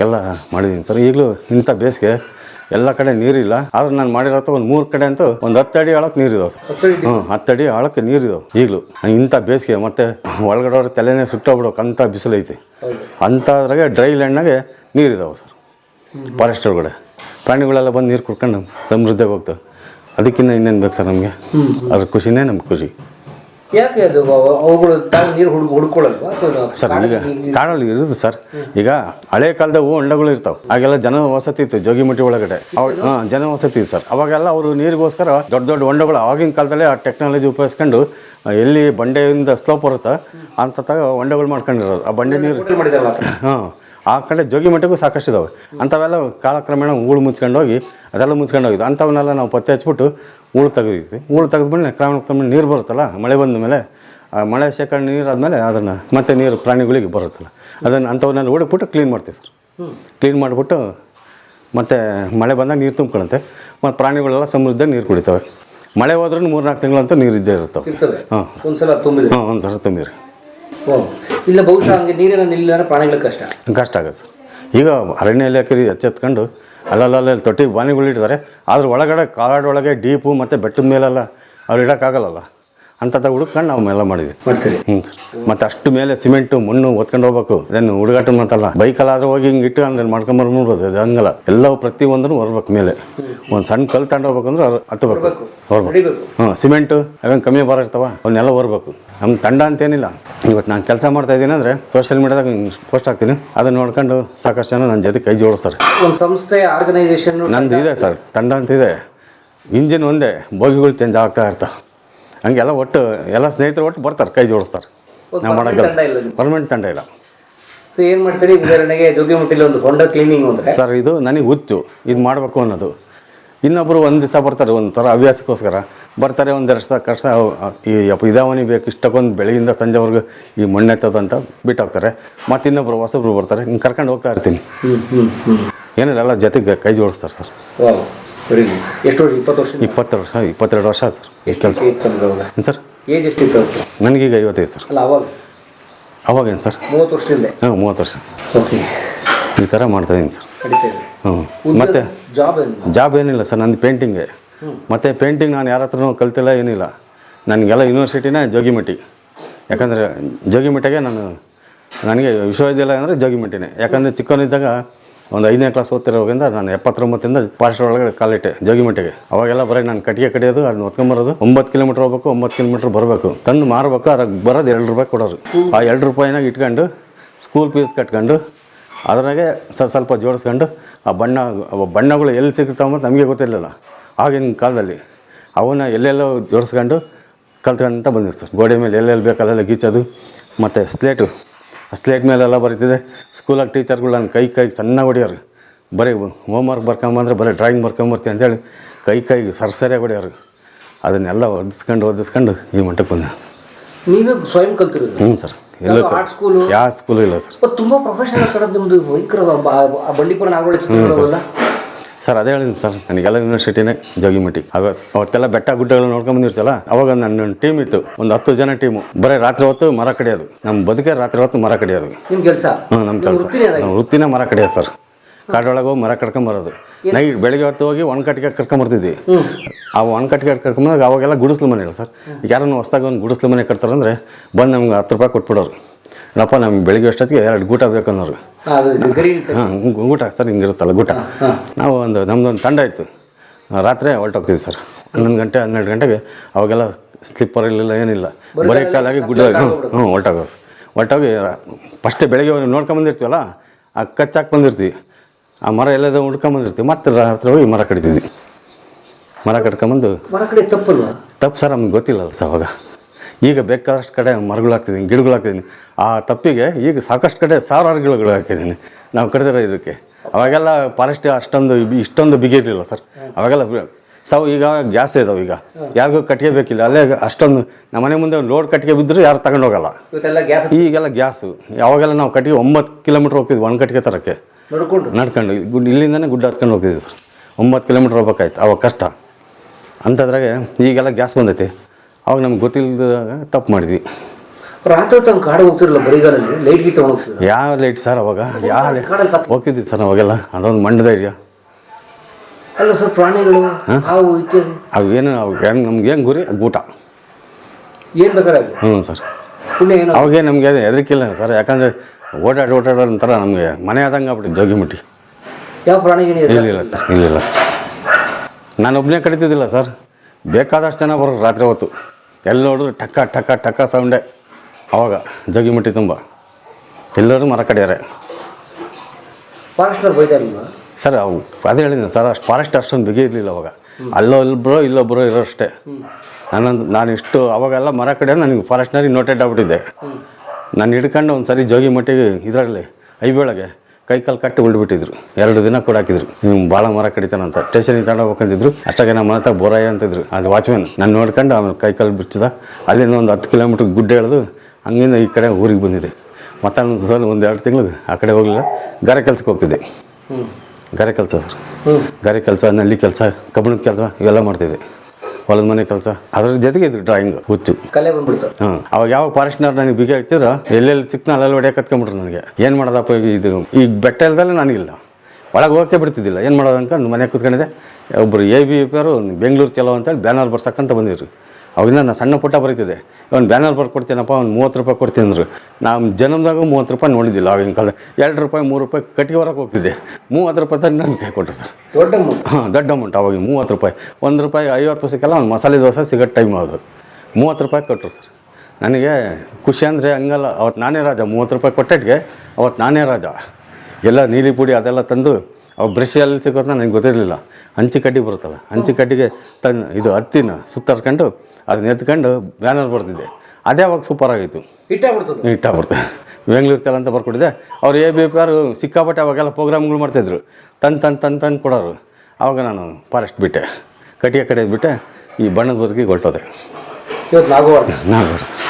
ಎಲ್ಲ ಮಾಡಿದ್ದೀನಿ ಸರ್. ಈಗಲೂ ಇಂಥ ಬೇಸಿಗೆ ಎಲ್ಲ ಕಡೆ ನೀರಿಲ್ಲ. ಆದ್ರೆ ನಾನು ಮಾಡಿರತ್ತ ಒಂದು ಮೂರು ಕಡೆ ಅಂತೂ ಒಂದು ಹತ್ತು ಅಡಿ ಆಳಕ್ಕೆ ನೀರಿದಾವೆ ಸರ್. ಹ್ಞೂ ಹತ್ತು ಅಡಿ ಆಳಕ್ಕೆ ನೀರಿದಾವೆ ಈಗಲೂ. ಇಂಥ ಬೇಸಿಗೆ ಮತ್ತು ಒಳಗಡೆ ಅವ್ರ ತಲೆನೇ ಸುಟ್ಟೋಗ್ಬಿಡೋಕೆ ಅಂಥ ಬಿಸಿಲೈತಿ. ಅಂಥದ್ರಾಗೆ ಡ್ರೈ ಲ್ಯಾಂಡ್ನಾಗೆ ನೀರಿದಾವೆ ಸರ್. ಫಾರೆಸ್ಟ್ ಒಳಗಡೆ. ಪ್ರಾಣಿಗಳೆಲ್ಲ ಬಂದು ನೀರು ಕುಡ್ಕೊಂಡು ಸಮೃದ್ಧಿಯಾಗಿ ಹೋಗ್ತವೆ. ಅದಕ್ಕಿಂತ ಇನ್ನೇನು ಬೇಕು ಸರ್ ನಮಗೆ? ಅದ್ರ ಖುಷಿನೇ ನಮ್ಗೆ ಖುಷಿ? ಯಾಕೆ ಅದು ಅವ- ಅವುಗಳು ತಾವು ನೀರು ಹುಡುಗ ಹುಡ್ಕೊಳ್ಳಲ್ವಾ ಸರ್ ಈಗ ಕಾಡಲ್ಲಿ ಇರೋದು ಸರ್. ಈಗ ಹಳೆ ಕಾಲದಾಗ ಹೊಂಡಗಳು ಇರ್ತಾವೆ. ಆಗೆಲ್ಲ ಜನ ವಸತಿ ಇತ್ತು ಜೋಗಿಮಟ್ಟಿ ಒಳಗಡೆ. ಹಾಂ ಜನ ವಸತಿ ಇತ್ತು ಸರ್. ಅವಾಗೆಲ್ಲ ಅವರು ನೀರಿಗೋಸ್ಕರ ದೊಡ್ಡ ದೊಡ್ಡ ಹೊಂಡಗಳು ಆವಾಗಿನ ಕಾಲದಲ್ಲೇ ಆ ಟೆಕ್ನಾಲಜಿ ಉಪಯೋಗಿಸ್ಕೊಂಡು ಎಲ್ಲಿ ಬಂಡೆಯಿಂದ ಸ್ಲೋಪ್ ಬರುತ್ತೆ ಅಂತ ತಗ ಹೊಂಡಗಳು ಮಾಡ್ಕೊಂಡಿರೋದು. ಆ ಬಂಡೆ ನೀರು ಹಾಂ. ಆ ಕಡೆ ಜೋಗಿ ಮಠಕ್ಕೂ ಸಾಕಷ್ಟು ಇದಾವೆ. ಅಂಥವೆಲ್ಲ ಕಾಲಕ್ರಮೇಣ ಹೂಳು ಮುಚ್ಕೊಂಡು ಹೋಗಿ ಅದೆಲ್ಲ ಮುಚ್ಕೊಂಡು ಹೋಗಿದ್ದು. ಅಂಥವನ್ನೆಲ್ಲ ನಾವು ಪತ್ತೆ ಹಚ್ಬಿಟ್ಟು ಹೂಳು ತೆಗೆದಿರ್ತೀವಿ. ಹೂಳು ತೆಗೆದ್ಮೇಲೆ ಕ್ರಮೇಣ ಕ್ರಮೇಣ ನೀರು ಬರುತ್ತಲ್ಲ ಮಳೆ ಬಂದ ಮೇಲೆ ಆ ಮಳೆ ಶೇಖರಣೆ ನೀರು ಆದಮೇಲೆ ಅದನ್ನು ಮತ್ತೆ ನೀರು ಪ್ರಾಣಿಗಳಿಗೆ ಬರುತ್ತಲ್ಲ. ಅದನ್ನು ಅಂಥವನ್ನೆಲ್ಲ ಹುಡುಕ್ಬಿಟ್ಟು ಕ್ಲೀನ್ ಮಾಡ್ತೀವಿ ಸರ್. ಕ್ಲೀನ್ ಮಾಡಿಬಿಟ್ಟು ಮತ್ತು ಮಳೆ ಬಂದಾಗ ನೀರು ತುಂಬ್ಕೊಳುತ್ತೆ ಮತ್ತು ಪ್ರಾಣಿಗಳೆಲ್ಲ ಸಮೃದ್ಧ ನೀರು ಕುಡಿತವೆ. ಮಳೆ ಹೋದ್ರೂ ಮೂರು ನಾಲ್ಕು ತಿಂಗಳಂತೂ ನೀರು ಇದ್ದೇ ಇರುತ್ತೆ ಇರ್ತವೆ. ಹಾಂ. ಹಾಂ ಒಂದು ಸಲ ತುಂಬಿರಿ ಇಲ್ಲ, ಬಹುಶಃ ಹಂಗೆ ನೀರಿನ ನಿಲ್ಲ ಪ್ರಾಣಿಗಳ ಕಷ್ಟ. ಕಷ್ಟ ಆಗುತ್ತೆ ಈಗ ಅರಣ್ಯ ಇಲಾಖೆ ಎಚ್ಚೆತ್ಕೊಂಡು ಅಲ್ಲಲ್ಲಲ್ಲಿ ತೊಟ್ಟಿ ಬಾನಿಗಳು ಇಟ್ಟಿದ್ದಾರೆ. ಆದ್ರೆ ಒಳಗಡೆ ಕಾಡೊಳಗೆ ಡೀಪು ಮತ್ತು ಬೆಟ್ಟದ ಮೇಲೆಲ್ಲ ಅವ್ರು ಇಡೋಕ್ಕಾಗಲ್ಲಲ್ಲ? ಅಂಥದ್ದು ಹುಡುಕೊಂಡು ನಾವು ಎಲ್ಲ ಮಾಡಿದ್ವಿ. ಮಾಡ್ತೀರಿ. ಹ್ಞೂ ಸರ್. ಮತ್ತು ಅಷ್ಟು ಮೇಲೆ ಸಿಮೆಂಟು ಮಣ್ಣು ಹೊತ್ಕೊಂಡು ಹೋಗ್ಬೇಕು. ಅದನ್ನು ಹುಡುಗಾಟ ಮಾತಲ್ಲ. ಬೈಕಲ್ಲಾದ್ರೂ ಹೋಗಿ ಹಿಂಗೆ ಇಟ್ಟು ಅಂದ್ರೆ ಮಾಡ್ಕೊಂಬರ್ಬೋದು ಅದು ಹಂಗಲ್ಲ. ಎಲ್ಲವೂ ಪ್ರತಿಯೊಂದನ್ನು ಹೊರ್ಬೇಕು ಮೇಲೆ. ಒಂದು ಸಣ್ಣ ಕಲ್ಲು ತಗೊಂಡು ಹೋಗ್ಬೇಕಂದ್ರೆ ಅವ್ರು ಹತ್ತಬೇಕು ಹೊರ್ಬೇಕು. ಹೊಡಿಬೇಕು. ಹಾಂ ಸಿಮೆಂಟು ಅವೇನು ಕಮ್ಮಿ ಬರಿರ್ತಾವ ಅವನ್ನೆಲ್ಲ ಹೊರ್ಬೇಕು. ನಮ್ಮ ತಂಡ ಅಂತೇನಿಲ್ಲ. ಇವತ್ತು ನಾನು ಕೆಲಸ ಮಾಡ್ತಾ ಇದ್ದೀನಿ ಅಂದರೆ ಸೋಷಿಯಲ್ ಮೀಡಿಯಾದಾಗ ಪೋಸ್ಟ್ ಹಾಕ್ತೀನಿ. ಅದನ್ನ ನೋಡ್ಕೊಂಡು ಸಾಕಷ್ಟು ಜನ ನನ್ನ ಜೊತೆ ಕೈ ಜೋಡಿಸ್ತಾರೆ ಒಂದು ಸಂಸ್ಥೆ ಆರ್ಗನೈಸೇಷನ್ ನಂದು ಇದೆ ಸರ್. ತಂಡ ಅಂತಿದೆ ಇಂಜಿನ್ ಒಂದೇ. ಬೋಗಿಗಳು ಚೇಂಜ್ ಆಗ್ತಾ ಇರ್ತಾವೆ. ಹಂಗೆಲ್ಲ ಒಟ್ಟು ಎಲ್ಲ ಸ್ನೇಹಿತರು ಒಟ್ಟು ಬರ್ತಾರೆ ಕೈ ಜೋಡಿಸ್ತಾರೆ. ನಾವು ಮಾಡೋ ಕೆಲಸ? ಪರ್ಮನೆಂಟ್ ತಂಡ ಇಲ್ಲ. ಸೊ ಏನು ಮಾಡ್ತೀರಿ? ಉದಾಹರಣೆಗೆ ಜೋಗಿಮಟ್ಟಿಲಿ ಒಂದು ಹೊಂಡ ಕ್ಲೀನಿಂಗ್ ಅಂದರೆ? ಸರ್ ಇದು ನನಗೆ ಹುಚ್ಚು. ಇದು ಮಾಡಬೇಕು ಅನ್ನೋದು. ಇನ್ನೊಬ್ಬರು ಒಂದು ದಿವಸ ಬರ್ತಾರೆ ಒಂದು ಥರ ಹವ್ಯಾಸಕ್ಕೋಸ್ಕರ. ಬರ್ತಾರೆ ಒಂದೆರಡು ಸಾವಿರ ಕಷ್ಟ ಈ ಇದಾವನಿ ಬೇಕು ಇಷ್ಟಕ್ಕೊಂದು ಬೆಳಗಿಂದ ಸಂಜೆವರೆಗೂ ಈ ಮಣ್ಣೆತ್ತದಂತ ಬಿಟ್ಟು ಹೋಗ್ತಾರೆ ಮತ್ತು ಇನ್ನೊಬ್ಬರು ಹೊಸಬ್ರು ಬರ್ತಾರೆ ಹಿಂಗೆ ಕರ್ಕೊಂಡು ಹೋಗ್ತಾ ಇರ್ತೀನಿ. ಏನಿಲ್ಲ ಎಲ್ಲ ಜೊತೆಗೆ ಕೈ ಜೋಡಿಸ್ತಾರೆ ಸರ್. ವೆರಿ ಗುಡ್ ಎಷ್ಟು ವರ್ಷ? ಇಪ್ಪತ್ತು ವರ್ಷ? ಇಪ್ಪತ್ತು ವರ್ಷ ಇಪ್ಪತ್ತೆರಡು ವರ್ಷ ಆಯ್ತು ಸರ್. ಈ ಕೆಲಸ? ಏನು ಸರ್ ಏಜ್ ಎಷ್ಟಿತ್ತು ನನಗೀಗ ಐವತ್ತೈದು ಸರ್. ಅಲ್ಲ ಅವಾಗ? ಅವಾಗೇನು ಸರ್? ಮೂವತ್ತು ವರ್ಷದಿಂದ? ಹಾಂ ಮೂವತ್ತು ವರ್ಷ. ಓಕೆ. ಈ ಥರ ಮಾಡ್ತಾಯಿದ್ದೀನಿ ಸರ್. ಹ್ಞೂ ಮತ್ತೆ ಜಾಬ್ ಏನು? ಜಾಬ್ ಏನಿಲ್ಲ ಸರ್ ನಂದು ಪೇಂಟಿಂಗೆ ಮತ್ತು ಪೇಂಟಿಂಗ್ ನಾನು ಯಾರ ಹತ್ರನೂ ಕಲ್ತಿಲ್ಲ ಏನಿಲ್ಲ. ನನಗೆಲ್ಲ ಯೂನಿವರ್ಸಿಟಿನೇ ಜೋಗಿಮಟ್ಟಿ ಯಾಕಂದರೆ ಜೋಗಿಮಟ್ಟಿಗೆ ನಾನು ನನಗೆ ವಿಶ್ವವಿದ್ಯಾಲಯ ಅಂದರೆ ಜೋಗಿಮಟ್ಟಿನೇ ಯಾಕಂದರೆ ಚಿಕ್ಕವನಿದ್ದಾಗ ಒಂದು ಐದನೇ ಕ್ಲಾಸ್ ಓದ್ತಿರೋದ್ರಿಂದ ನಾನು ಎಪ್ಪತ್ತೊಂಬತ್ತರಿಂದ ಪಾರ್ಶ್ವ ಒಳಗಡೆ ಕಾಲಿಟ್ಟೆ ಜೋಗಿಮಟ್ಟಿಗೆ ಅವಾಗೆಲ್ಲ ಬರೀ ನಾನು ಕಟ್ಟಿಗೆ ಕಡಿಯೋದು ಅದನ್ನ ಹೊತ್ಕೊಂಬರೋದು ಒಂಬತ್ತು ಕಿಲೋಮೀಟರ್ ಹೋಗ್ಬೇಕು, ಒಂಬತ್ತು ಕಿಲೋಮೀಟರ್ ಬರಬೇಕು. ತಂದು ಮಾರಬೇಕು, ಅದ್ರಾಗ ಬರೋದು ಎರಡು ರೂಪಾಯಿ ಕೊಡೋರು. ಆ ಎರಡು ರೂಪಾಯಿನಾಗ ಇಟ್ಕೊಂಡು ಸ್ಕೂಲ್ ಫೀಸ್ ಕಟ್ಕೊಂಡು, ಅದರಾಗೆ ಸ್ವಲ್ಪ ಜೋಡಿಸ್ಕೊಂಡು, ಆ ಬಣ್ಣ ಬಣ್ಣಗಳು ಎಲ್ಲಿ ಅಂತ ನಮಗೆ ಗೊತ್ತಿರಲಿಲ್ಲ. ಆಗಿನ ಕಾಲದಲ್ಲಿ ಅವನ್ನ ಎಲ್ಲೆಲ್ಲೋ ಜೋಡಿಸ್ಕೊಂಡು ಕಲ್ತ್ಕೊಂತ ಬಂದಿರ್ತಾರೆ ಗೋಡೆ ಮೇಲೆ ಎಲ್ಲೆಲ್ಲಿ ಬೇಕಲ್ಲೆಲ್ಲ ಗೀಚೋದು, ಮತ್ತು ಸ್ಲೇಟು ಸ್ಲೇಟ್ ಮೇಲೆಲ್ಲ ಬರೀತಿದೆ. ಸ್ಕೂಲಾಗ ಟೀಚರ್ಗಳು ನನ್ನ ಕೈ ಕೈ ಚೆನ್ನಾಗಿ ಹೊಡಿಯೋರು. ಬರೀ ಹೋಮ್ವರ್ಕ್ ಬರ್ಕೊಂಬಂದ್ರೆ ಬರೀ ಡ್ರಾಯಿಂಗ್ ಬರ್ಕೊಂಬರ್ತೀನಿ ಅಂತೇಳಿ ಕೈ ಕೈಗೆ ಸರಿಯಾಗಿ ಹೊಡಿಯೋರು. ಅದನ್ನೆಲ್ಲ ಒದಿಸ್ಕೊಂಡು ಒದಿಸ್ಕೊಂಡು ಈ ಮಟ್ಟಕ್ಕೆ ಬಂದೆ. ನೀವೇ ಸ್ವಯಂ ಕಲ್ತಿರೋದು? ಹ್ಞೂ ಸರ್. ಎಲ್ಲ ಆರ್ಟ್ ಸ್ಕೂಲು ಯಾವ ಸ್ಕೂಲು ಇಲ್ಲ ಸರ್. ತುಂಬ ಪ್ರೊಫೆಷನಲ್ ಕಡೆ ನಿಮ್ಮದು ಭಯಂಕರ ಬಂಡೀಪುರ ಸರ್ ಅದೇ ಹೇಳಿದ್ದೀನಿ ಸರ್. ನನಗೆಲ್ಲ ಯೂನಿವರ್ಸಿಟಿನೇ ಜೋಗಿಮಟ್ಟಿ ಆಗೋದು ಅವತ್ತೆಲ್ಲ ಬೆಟ್ಟ ಗುಡ್ಡಗಳು ನೋಡ್ಕೊಂಡ್ ಬಂದಿರ್ತಲ್ಲ ಅವಾಗ ನನ್ನ ಟೀಮ್ ಇತ್ತು. ಒಂದು ಹತ್ತು ಜನ ಟೀಮು ಬರೀ ರಾತ್ರಿ ಹೊತ್ತು ಮರ ಕಡಿಯೋದು. ನಮ್ಮ ಬದುಕೆ ರಾತ್ರಿ ಹೊತ್ತು ಮರ ಕಡಿಯೋದು. ನಿಮ್ಮ ಕೆಲಸ? ಹ್ಞೂ ನಮ್ಮ ಕೆಲಸ. ನಮ್ಮ ವೃತ್ತಿನೇ ಮರ ಕಡಿಯೋದು ಸರ್. ಕಾಡೊಳಗೆ ಹೋಗಿ ಮರ ಕಟ್ಕೊಂಬರೋದು ನೈಟ್ ಬೆಳಿಗ್ಗೆ ಹೊತ್ತು ಹೋಗಿ ಒಣ ಕಟ್ಟಿಗೆ ಕಟ್ಕೊಂಬರ್ತಿದ್ವಿ ಆ ಒಣ ಕಟ್ಟಿಗೆ ಕಟ್ಕೊಂಬಂದಾಗ ಅವಾಗೆಲ್ಲ ಗುಡಿಸ್ಲು ಮನೆ ಇಲ್ಲ ಸರ್. ಯಾರನ್ನು ಹೊಸ್ದಾಗ ಒಂದು ಗುಡಿಸ್ಲು ಮನೆ ಕಟ್ತಾರಂದ್ರೆ ಬಂದು ನಮ್ಗೆ ಹತ್ತು ರೂಪಾಯಿ ಕೊಟ್ಬಿಡೋರು. ನಪ್ಪ ನಮ್ಗೆ ಬೆಳಿಗ್ಗೆ ಅಷ್ಟೊತ್ತಿಗೆ ಎರಡು ಗೂಟ ಬೇಕು ಅನ್ನೋರು ಹಾಂ ಗೂಟ ಸರ್ ಹಿಂಗಿರುತ್ತಲ್ಲ ಗೂಟ. ನಾವು ಒಂದು ನಮ್ಮದೊಂದು ತಂಡ ಇತ್ತು. ರಾತ್ರಿ ಹೊರಟೋಗ್ತೀವಿ ಸರ್. ಹನ್ನೊಂದು ಗಂಟೆ ಹನ್ನೆರಡು ಗಂಟೆಗೆ ಅವಾಗೆಲ್ಲ ಸ್ಲಿಪ್ಪರ್ ಇರಲಿಲ್ಲ ಏನಿಲ್ಲ. ಬರೀ ಕಾಲಾಗಿ ಗುಡ್ಡ ಹ್ಞೂ ಹ್ಞೂ ಹೊರಟೋಗೋದು ಹೊರಟೋಗಿ ಫಸ್ಟ್ ಬೆಳಗ್ಗೆ ನೋಡ್ಕೊಂಬಂದಿರ್ತೀವಲ್ಲ ಆ ಕಚ್ಚಾಕಿ ಬಂದಿರ್ತೀವಿ. ಆ ಮರ ಎಲ್ಲದ ಹುಡ್ಕೊಂಬಂದಿರ್ತೀವಿ ಮತ್ತೆ ರಾತ್ರಿ ಹೋಗಿ ಮರ ಕಡಿತಿದ್ವಿ ಮರ ಕಟ್ಕೊಂಬಂದು ತಪ್ಪು ಸರ್ ನಮ್ಗೆ ಗೊತ್ತಿಲ್ಲಲ್ಲ ಸರ್ ಅವಾಗ. ಈಗ ಬೇಕಾದಷ್ಟು ಕಡೆ ಮರಗಳು ಹಾಕ್ತಿದ್ದೀನಿ ಗಿಡಗಳು ಹಾಕ್ತಿದ್ದೀನಿ ಆ ತಪ್ಪಿಗೆ ಈಗ ಸಾಕಷ್ಟು ಕಡೆ ಸಾವಿರಾರು ಗಿಡಗಳು ಹಾಕಿದ್ದೀನಿ. ನಾವು ಕಡಿದಿರೋ ಇದಕ್ಕೆ. ಅವಾಗೆಲ್ಲ ಫಾರೆಸ್ಟ್ ಅಷ್ಟೊಂದು ಇಷ್ಟೊಂದು ಬಿಗಿರಲಿಲ್ಲ ಸರ್. ಅವಾಗೆಲ್ಲ ಸಾವು ಈಗ ಗ್ಯಾಸ್ ಇದಾವೆ ಈಗ. ಯಾರಿಗೂ ಕಟ್ಟಿಗೆ ಬೇಕಿಲ್ಲ ಅಲ್ಲೇ ಅಷ್ಟೊಂದು ನಮ್ಮ ಮನೆ ಮುಂದೆ ಒಂದು ಲೋಡ್ ಕಟ್ಟಿಗೆ ಬಿದ್ದರೂ ಯಾರು ತಗೊಂಡು ಹೋಗಲ್ಲ ಈಗೆಲ್ಲ ಗ್ಯಾಸು. ಯಾವಾಗೆಲ್ಲ ನಾವು ಕಟ್ಟಿಗೆ ಒಂಬತ್ತು ಕಿಲೋಮೀಟ್ರ್ ಹೋಗ್ತಿದ್ವಿ ಒಂದು ಕಟ್ಟಿಗೆ ತರೋಕ್ಕೆ. ನಡ್ಕೊಂಡು. ನಡ್ಕೊಂಡು. ಗುಡ್ ಇಲ್ಲಿಂದನೇ ಗುಡ್ಡ ಹತ್ಕೊಂಡು ಹೋಗ್ತಿದ್ವಿ ಸರ್. ಒಂಬತ್ತು ಕಿಲೋಮೀಟ್ರ್ ಹೋಗ್ಬೇಕಾಯ್ತು. ಅವಾಗ ಕಷ್ಟ. ಅಂಥದ್ರಾಗೆ ಈಗೆಲ್ಲ ಗ್ಯಾಸ್ ಬಂದೈತಿ. ಅವಾಗ ನಮ್ಗೆ ಗೊತ್ತಿಲ್ಲದಾಗ ತಪ್ಪು ಮಾಡಿದ್ವಿ. ರಾತ್ರಿ ಹಂಗೆ ಕಾಡು ಹೋಗ್ತಿರಲ್ಲ ಬರಿಗಾಲಲ್ಲಿ? ಲೈಟ್ ಗೀತ ಯಾವ ಲೈಟ್ ಸರ್ ಅವಾಗ? ಯಾವ ಲೈಟ್ ಕಾಡಲ್ಲಿ ಹೋಗ್ತಿದ್ವಿ ಸರ್ ಅವಾಗೆಲ್ಲ. ಅದೊಂದು ಮಂಡ ಧೈರ್ಯ. ಅಲ್ಲ ಸರ್ ಪ್ರಾಣಿಗಳು ಹಾವು ಇತ್ಯಾದಿ ಅವು ಏನು ಅವಾಗ ಹೆಂಗೆ ನಮ್ಗೆ ಏನು ಗುರಿ? ಊಟ. ಏನ್ ಬೇಕಾರಾಗಲಿ ಹ್ಞೂ ಸರ್ ಪುಣ್ಯ ಏನೋ? ಅವಾಗೇ ನಮಗೆ ಹೆದರಿಕಿಲ್ಲ ಸರ್ ಯಾಕಂದರೆ ಓಡಾಡಿ ಓಡಾಡೋ ಒಂಥರ ನಮಗೆ ಮನೆ ಆದಂಗೆ ಆಗ್ಬಿಟ್ಟು ಜೋಗಿಮಟ್ಟಿ ಯಾವ ಪ್ರಾಣಿಗೆ ಇಲ್ಲಿಲ್ಲ ಸರ್ ಇಲ್ಲಿಲ್ಲ ಸರ್ ನಾನು ಒಬ್ಬನೇ ಕಡಿತಿದ್ದಿಲ್ಲ ಸರ್ ಬೇಕಾದಷ್ಟು ಜನ ಬರೋರು ರಾತ್ರಿ ಹೊತ್ತು. ಎಲ್ಲಿ ನೋಡಿದ್ರು ಟಕ್ಕ ಟಕ್ಕ ಟಕ್ಕ ಸೌಂಡೇ. ಅವಾಗ ಜೋಗಿಮಟ್ಟಿ ತುಂಬ. ಎಲ್ಲರೂ ಮರ ಕಡಿಯಾರೆ. ಸರ್ ಅವು ಅದೇ ಹೇಳಿದ್ದೀನಿ ಸರ್ ಅಷ್ಟು ಫಾರೆಸ್ಟ್ ಅಷ್ಟೊಂದು ಬಿಗಿ ಇರಲಿಲ್ಲ ಅವಾಗ. ಅಲ್ಲೋ ಇಲ್ಲೊಬ್ಬರು ಇರೋ ಇರೋಷ್ಟೇ. ನಾನೊಂದು ನಾನು ಇಷ್ಟು ಅವಾಗೆಲ್ಲ ಮರ ಕಡೆ ನನಗೆ ಫಾರೆಸ್ಟ್ನಲ್ಲಿ ನೋಟೆಡ್ ಆಗ್ಬಿಟ್ಟಿದ್ದೆ ನಾನು ಹಿಡ್ಕೊಂಡು ಒಂದು ಸರಿ ಜೋಗಿ ಮಟ್ಟಿಗೆ ಇದರಲ್ಲಿ ಐಬೇಳಗೆ ಕೈ ಕಾಲು ಕಟ್ಟಿ ಉಳ್ಬಿಟ್ಟಿದ್ರು. ಎರಡು ದಿನ ಕೂಡ ಹಾಕಿದ್ರು. ನೀವು ಭಾಳ ಮರ ಕಡಿತಾನಂತ ಸ್ಟೇಷನ್ ತಗೊಂಡು ಹೋಗ್ಬೇಕಂತಿದ್ರು ಅಷ್ಟಾಗೆ ನಮ್ಮ ಮನೆ ತಗ ಬೋರಾಯ ಅಂತಿದ್ರು ಅದು ವಾಚ್ಮ್ಯಾನ್. ನಾನು ನೋಡ್ಕೊಂಡು ಆಮೇಲೆ ಕೈ ಕಾಲು ಬಿಚ್ಚಿದ. ಅಲ್ಲಿಂದ ಒಂದು ಹತ್ತು ಕಿಲೋಮೀಟ್ರ್ ಗುಡ್ಡ ಎಳೆದು ಹಂಗಿಂದ ಈ ಕಡೆ ಊರಿಗೆ ಬಂದಿದೆ. ಮತ್ತೆ ಸಲ ಒಂದು ಎರಡು ತಿಂಗಳು ಆ ಕಡೆ ಹೋಗಲಿಲ್ಲ. ಗಾರೆ ಕೆಲ್ಸಕ್ಕೆ ಹೋಗ್ತಿದ್ದೆ. ಗಾರೆ ಕೆಲಸ ಸರ್. ಗಾರೆ ಕೆಲಸ ನಲ್ಲಿ ಕೆಲಸ ಕಬ್ಬಿಣದ ಕೆಲಸ ಇವೆಲ್ಲ ಮಾಡ್ತಿದ್ದೆ. ಹೊಲದ ಮನೆ ಕೆಲಸ. ಅದ್ರ ಜೊತೆಗೆ ಇದ್ರು ಡ್ರಾಯಿಂಗ್ ಹುಚ್ಚು. ಕಲೆ ಬಂದ್ಬಿಡ್ತು. ಹ್ಮ್ ಅವಾಗ ಯಾವಾಗ ಫಾರೆಸ್ಟ್ನವ್ರು ನನಗೆ ಬಿಗಿ ಹಾಕ್ತಿದ್ರ ಎಲ್ಲೆಲ್ಲಿ ಸಿಕ್ನ ಅಲ್ಲೆಲ್ಲ ಹೊಡೆಯಕ್ಕೆ ಕತ್ಕೊಂಡ್ಬಿಟ್ರು ನನಗೆ. ಏನು ಮಾಡೋದಪ್ಪ ಇದು? ಈಗ ಬೆಟ್ಟ ಇಲ್ದಲ್ಲೇ ನನಗಿಲ್ಲ ಒಳಗೆ ಹೋಗಕ್ಕೆ ಬಿಡ್ತಿದ್ದಿಲ್ಲ. ಏನು ಮಾಡೋದು ಅಂತ ಮನೆ ಕೂತ್ಕೊಂಡಿದ್ದೆ. ಒಬ್ಬರು ಎ ಬಿ ಪಿ ಅವರು ಬೆಂಗಳೂರು ಚಲೋ ಅಂತೇಳಿ ಬ್ಯಾನರ್ ಬರ್ಸಕ್ಕಂತ ಬಂದಿದ್ರು. ಅವಾಗಿನ ನಾನು ಸಣ್ಣ ಪುಟ್ಟ ಬರೀತಿದ್ದೆ. ಅವ್ನು ಬ್ಯಾನರ್ ಬರ್ಕೊಡ್ತೀನಪ್ಪ ಅವ್ನು ಮೂವತ್ತು ರೂಪಾಯಿ ಕೊಡ್ತೀನಿ ಅಂದರು. ನಾವು ಜನ್ಮದಾಗ ಮೂವತ್ತು ರೂಪಾಯಿ ನೋಡಿದ್ದಿಲ್ಲ ಆಗಿನ ಕಾಲ. ಎರಡು ರೂಪಾಯಿ ಮೂರು ರೂಪಾಯಿ ಕಟ್ಟಿಗೆ ಹೊರಗೆ ಹೋಗ್ತಿದ್ದೆ. ಮೂವತ್ತು ರೂಪಾಯಿ ತಾನೆ ನನ್ನ ಕೈ ಕೊಟ್ಟರು ಸರ್. ದೊಡ್ಡ ಅಮೌಂಟ್ ಹಾಂ ದೊಡ್ಡ ಅಮೌಂಟ್ ಅವಾಗ ಮೂವತ್ತು ರೂಪಾಯಿ. ಒಂದು ರೂಪಾಯಿ ಐವತ್ತು ಪೈಸೆಗೆಲ್ಲ ಒಂದು ಮಸಾಲೆ ದೋಸೆ ಸಿಗೋ ಟೈಮ್ ಅದು. ಮೂವತ್ತು ರೂಪಾಯಿ ಕೊಟ್ಟರು ಸರ್. ನನಗೆ ಖುಷಿ ಅಂದರೆ ಹಂಗಲ್ಲ. ಅವತ್ತು ನಾನೇ ರಾಜ. ಮೂವತ್ತು ರೂಪಾಯಿ ಕೊಟ್ಟಿಗೆ ಅವತ್ತು ನಾನೇ ರಾಜ. ಎಲ್ಲ ನೀಲಿ ಪುಡಿ ಅದೆಲ್ಲ ತಂದು ಅವು ಬ್ರಷ್ ಎಲ್ಲಿ ಸಿಗೋದು ನನಗೆ ಗೊತ್ತಿರಲಿಲ್ಲ. ಹಂಚಿ ಕಡ್ಡಿ ಬರುತ್ತಲ್ಲ ಹಂಚಿ ಕಡ್ಡಿಗೆ ತನ್ನ ಇದು ಹತ್ತಿನ ಸುತ್ತರ್ಕೊಂಡು ಅದನ್ನ ಎತ್ಕೊಂಡು ಬ್ಯಾನರ್ ಬರ್ತಿದ್ದೆ ಅದೇ ಅವಾಗ ಸೂಪರ್ ಆಗಿತ್ತು. ಇಟ್ಟಾಗ್ಬಿಡ್ತದೆ ಇಟ್ಟಾಗ್ಬಿಡ್ತದೆ ಬೆಂಗಳೂರು ಚಲ ಅಂತ ಬರ್ಕೊಟ್ಟಿದ್ದೆ ಅವ್ರು ಎ ಬಿ ಪಿ ಆರು ಸಿಕ್ಕಾಪಟ್ಟೆ ಅವಾಗೆಲ್ಲ ಪ್ರೋಗ್ರಾಮ್ಗಳು ಮಾಡ್ತಾಯಿದ್ರು ತಂದು ತಂದು ತಂದು ತಂದು ಕೊಡೋರು. ಆವಾಗ ನಾನು ಫಾರೆಸ್ಟ್ ಬಿಟ್ಟೆ. ಕಟ್ಟಿಗೆ ಕಡೆ ಬಿಟ್ಟೆ. ಈ ಬಣ್ಣದ ಬದುಕಿಗೆ ಹೊರಟೋದೆ. ಇವತ್ತು ನಾಗವಾಡ ಸರ್